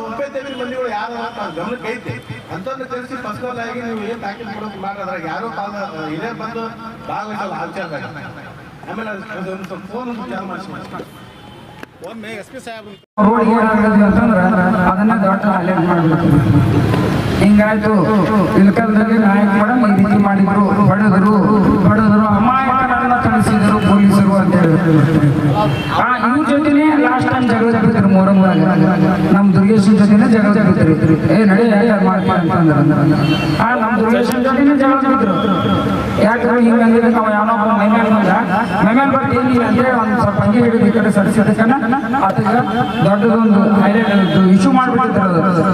ಉಪೇದೇವಿ ಮಂದಿಗಳು ಯಾರು ಅಂತ ಗಮನಕ್ಕೆ ಐತಿ. ಅಂತಂದ್ರೆ ತಿಳಿಸಿ ಪರ್ಸನಲ್ ಆಗಿ ನೀವು ಏನ್ ಪ್ಯಾಕೇಜ್ ಕೊಡೋಕೆ ಮಾಡ್ರಿ? ಅದ್ರಾಗ ಯಾರೋ ಕಾಲ ಇದೇ ಬಂದು ಭಾಗವಹಿಸಲ್ಲ ಆ ವಿಚಾರದಾಗ ಆಮೇಲೆ ಫೋನ್ ವಿಚಾರ ಮಾಡಿಸಿ. ಒಮ್ಮೆ ಎಸ್ ಪಿ ಸಾಹೇಬ್ ಹಿಂಗಾಯ್ತು, ಇಲ್ಕಲ್ದಲ್ಲಿ ನಾಯಕ ಮೇಡಮ್ ಈ ರೀತಿ ಮಾಡಿದ್ರು ಬಡದ್ರು ಬಡದ್ರು ಅಮಾಯಕರನ್ನ ತಿಳಿಸಿದರು ಪೊಲೀಸರು ಅಂತ ಹೇಳಿ ಆ ಇವ್ರ ಜೊತೆನೇ ಲಾಸ್ಟ್ ಟೈಮ್ ಜಗಳ ಬಿದ್ದರು ಮೂರಂ ನಮ್ಮ ದುರ್ಗೇಶನ್ ಜೊತೆನೇ ಜಗಳ ಬಿದ್ದರು ಏ, ನಡೆ ಯಾರು ಮಾಡ್ತಾರೆ ಅಂತಂದ್ರೆ. ಆ, ನಮ್ ದುರ್ಗೇಶನ್ ಜೊತೆನೆ ಜಗಳ ಹಿಂಗಂದ್ರೆ ನಾವು ಯಾವನೋ ಒಬ್ಬ ಬಂದ ಅಂದ್ರೆ ಒಂದು ಸ್ವಲ್ಪ ಹಂಗೆ ಹಿಡಿದು ಈ ಕಡೆ ಸರಿಸಿದಕ್ಕನ ಅದಕ್ಕೆ ದೊಡ್ಡದೊಂದು ಹೈಲೈಟ್ ಇಶ್ಯೂ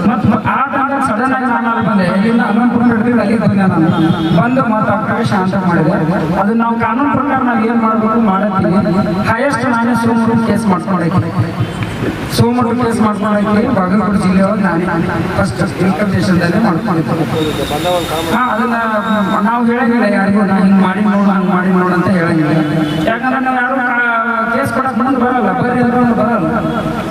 ಮತ್ತು ಆ ಸಡನ್ ಆಗಿ ನಾನು ಅಲ್ಲಿ ಬಂದೆ. ಇಲ್ಲಿಂದ ಅನಂತಪುರ ಅಲ್ಲಿ ಬಂದೆ ನಾನು. ಬಂದು ಮಾತಾಡ್ತಾರೆ ಶಾಂತ ಮಾಡಿದೆ. ಅದು ನಾವು ಕಾನೂನು ಪ್ರಕಾರ ನಾವು ಏನ್ ಮಾಡ್ಬೋದು ಮಾಡತ್ತೀವಿ. ಹೈಯೆಸ್ಟ್ ನಾನೇ ಸೋಮವಾರ ಕೇಸ್ ಮಾಡ್ಕೊಂಡೈತೆ ಸೋಮವಾರ ಕೇಸ್ ಮಾಡ್ಕೊಂಡೈತೆ ಬಾಗಲಕೋಟೆ ಜಿಲ್ಲೆ ಒಳಗೆ ನಾನೇ ಫಸ್ಟ್ ದೇಶದಲ್ಲೇ ಮಾಡ್ಕೊಂಡಿದ್ದೆ ಹಾ, ಅದನ್ನ ನಾವು ಹೇಳಂಗಿಲ್ಲ, ಯಾರಿಗೂ ನಾನು ಹಿಂಗೆ ಮಾಡಿ ನೋಡು, ಹಂಗೆ ಮಾಡಿ ನೋಡು ಅಂತ ಹೇಳಂಗಿಲ್ಲ. ಯಾಕಂದ್ರೆ ನಾವು ಯಾರು ಕೊಡಕ್ ಬಂದು ಬರಲ್ಲ, ಬರ್ರಿ ಅಂದ್ರೆ ಬರಲ್ಲ.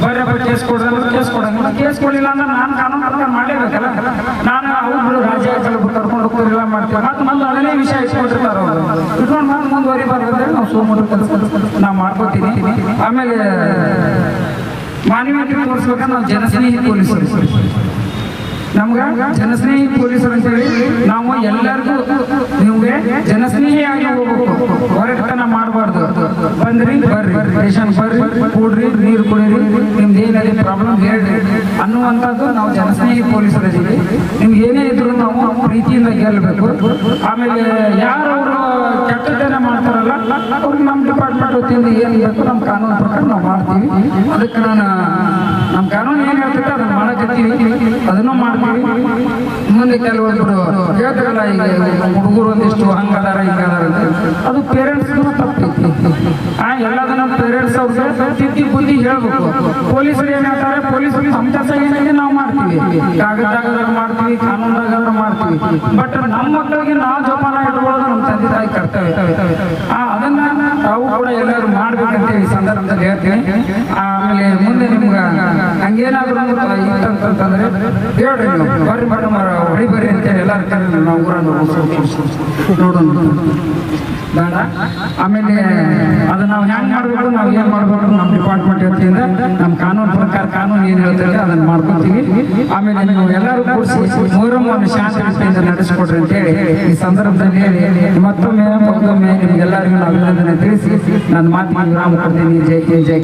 ಬರ್ರಿ ಬರ್ರಿ ಕೇಸ್ ಕೊಡ್ರಿ ಕೇಸ್ ಕೊಡಂಗಿಲ್ಲ ಕೇಸ್ ಕೊಡಲಿಲ್ಲ ಅಂದ್ರೆ ನಾನು ಕಾನೂನು ಪ್ರಕಾರ ಮಾಡಲೇಬೇಕಲ್ಲ. ನಾನು ಅವ್ರು ರಾಜ್ಯ ಕರ್ಕೊಂಡು ಹೋಗ್ತಿರಲಿಲ್ಲ ಮಾಡ್ತೀವಿ. ಮತ್ತೆ ಮುಂದೆ ಅದನ್ನೇ ವಿಷಯ ಇಟ್ಕೊಂಡಿರ್ತಾರ ಅವರು. ಇಟ್ಕೊಂಡು ಮತ್ತೆ ಮುಂದುವರಿಬಾರ್ದು ನಾವು ಸೋಮವಾರ ಕೆಲಸ ನಾವು ಮಾಡ್ಕೋತೀನಿ. ಆಮೇಲೆ ಮಾನವೀಯತೆ ತೋರಿಸ್ಬೇಕಂದ್ರೆ ನಾವು ಜನಸ್ನೇಹಿ ಪೊಲೀಸರು. ನಮ್ಗ ಜನಸ್ನೇಹಿ ಪೊಲೀಸರು ಅಂತ ಹೇಳಿ ನಾವು ಎಲ್ಲರಿಗೂ ನಿಮ್ಗೆ ಜನಸ್ನೇಹಿಯಾಗಿ ಹೋಗ್ಬೇಕು. ಹೋರಾಟನ ಮಾಡಬಾರ್ದು. ಬಂದ್ರಿ, ಬರ್ರಿ. ರೇಷನ್ ಬರ್ರಿ, ಕೂಡ್ರಿ, ನೀರು ಕುಡೀರಿ. ನಿಮ್ದು ಏನಾದ್ರೆ ಪ್ರಾಬ್ಲಮ್ ಹೇಳ್ರಿ. ಅನ್ನುವಂಥದ್ದು ನಾವು ಜನಸ್ನೇಹಿ ಪೊಲೀಸ್ ಇದೀವಿ ನಿಮ್ಗೆ ಏನೇ ಇದ್ರು ನಾವು ಪ್ರೀತಿಯಿಂದ ಗೆಲ್ಲಬೇಕು. ಆಮೇಲೆ ಯಾರು ಕೆಟ್ಟದನ್ನ ಮಾಡ್ತಾರಲ್ಲ, ಅವ್ರಿಗೆ ನಮ್ಮ ಡಿಪಾರ್ಟ್ಮೆಂಟ್ ವತಿಯಿಂದ ಏನು ಬೇಕು ನಮ್ಮ ಕಾನೂನು ಪ್ರಕಾರ ನಾವು ಮಾಡ್ತೀವಿ. ಅದಕ್ಕೆ ನಾನು, ನಮ್ಮ ಕಾನೂನು ಏನು ಹೇಳ್ತೈತೆ ಅದನ್ನು ಮಾಡಕತ್ತೀವಿ. ಅದನ್ನು ಮಾಡ್ತೀವಿ. ಮುಂದೆ ಕೆಲವೊಬ್ಬರು ಹೇಳ್ತಾರಲ್ಲ ಈಗ ಹುಡುಗರು ಒಂದಿಷ್ಟು ಹಂಗದಾರ ಹಿಂಗದಾರ ಅದು ಪೇರೆಂಟ್ಸ್ ತಪ್ಪೈತಿ ಆ, ಎಲ್ಲದನ್ನ ಪೇರೆಂಟ್ಸ್ ಅವ್ರಿಗೆ ತಿದ್ದಿ ಬುದ್ಧಿ ಹೇಳ್ಬೇಕು. ಪೊಲೀಸರು ಏನ್ ಹೇಳ್ತಾರೆ ಪೊಲೀಸರು ಏನಿದೆ ನಾವು ಮಾಡ್ತೀವಿ. ಕಾಗದಾಗದಾಗ ಮಾಡ್ತೀವಿ ಕಾನೂನಾಗ ಮಾಡ್ತೀವಿ. ಬಟ್ ನಮ್ಮ ಮಕ್ಕಳಿಗೆ ನಾವು ಜೋಪಾನ ಇಟ್ಕೊಳ್ಳೋದು ನಮ್ಮ ತಂದೆ ತಾಯಿ ಕರ್ತವ್ಯ. ಅದನ್ನ ತಾವು ಕೂಡ ಎಲ್ಲರೂ ಅಂತ ಈ ಸಂದರ್ಭದಲ್ಲಿ ಹೇಳ್ತೀನಿ. ಆಮೇಲೆ ಮುಂದೆ ನಿಮ್ಗೆ ಹಂಗೇನಾದ್ರು ಇತ್ತಂತಂದ್ರೆ ಹೇಳ್ರಿ. ನೀವು ಬರ್ರಿ ಬರ್ರಿ ಹೊಡಿ ಬರ್ರಿ ಅಂತೇಳಿ ಎಲ್ಲರೂ ಕರೀರಿ ನಾವು ಊರನ್ನು ನೋಡೋಣ. ಆಮೇಲೆ ಅದು ನಾವು ಹ್ಯಾಂಗ್ ಮಾಡ್ಬೇಕು, ನಾವು ಏನ್ ಮಾಡ್ಬೇಕು ನಮ್ಮ ಡಿಪಾರ್ಟ್ಮೆಂಟ್ ವತಿಯಿಂದ ನಮ್ಮ ಕಾನೂನು ಪ್ರಕಾರ ಕಾನೂನು ಏನ್ ಹೇಳ್ತಾರೆ ಅದನ್ನ ಮಾಡ್ಕೊತೀವಿ ಆಮೇಲೆ ನೀವು ಎಲ್ಲರೂ ಕೂಡಿಸಿ ಮೂರಮ್ಮವನ್ನು ಶಾಂತಿಯಿಂದ ನಡೆಸಿಕೊಡ್ರಿ ನಡೆಸ್ಕೊಡ್ರಿ ಅಂತ ಹೇಳಿ ಈ ಸಂದರ್ಭದಲ್ಲಿ ಹೇಳಿ ಮತ್ತೊಮ್ಮೆ ಮತ್ತೊಮ್ಮೆ ನಿಮ್ಗೆಲ್ಲರಿಗೂ ನಾವು ಅಭಿನಂದನೆ ತಿಳಿಸಿ. ನನ್ನ ಮಾಡಿ ವಿರಾಮ ಕೊಡ್ತೀನಿ. ಜೈ ಜೈ ಜೈ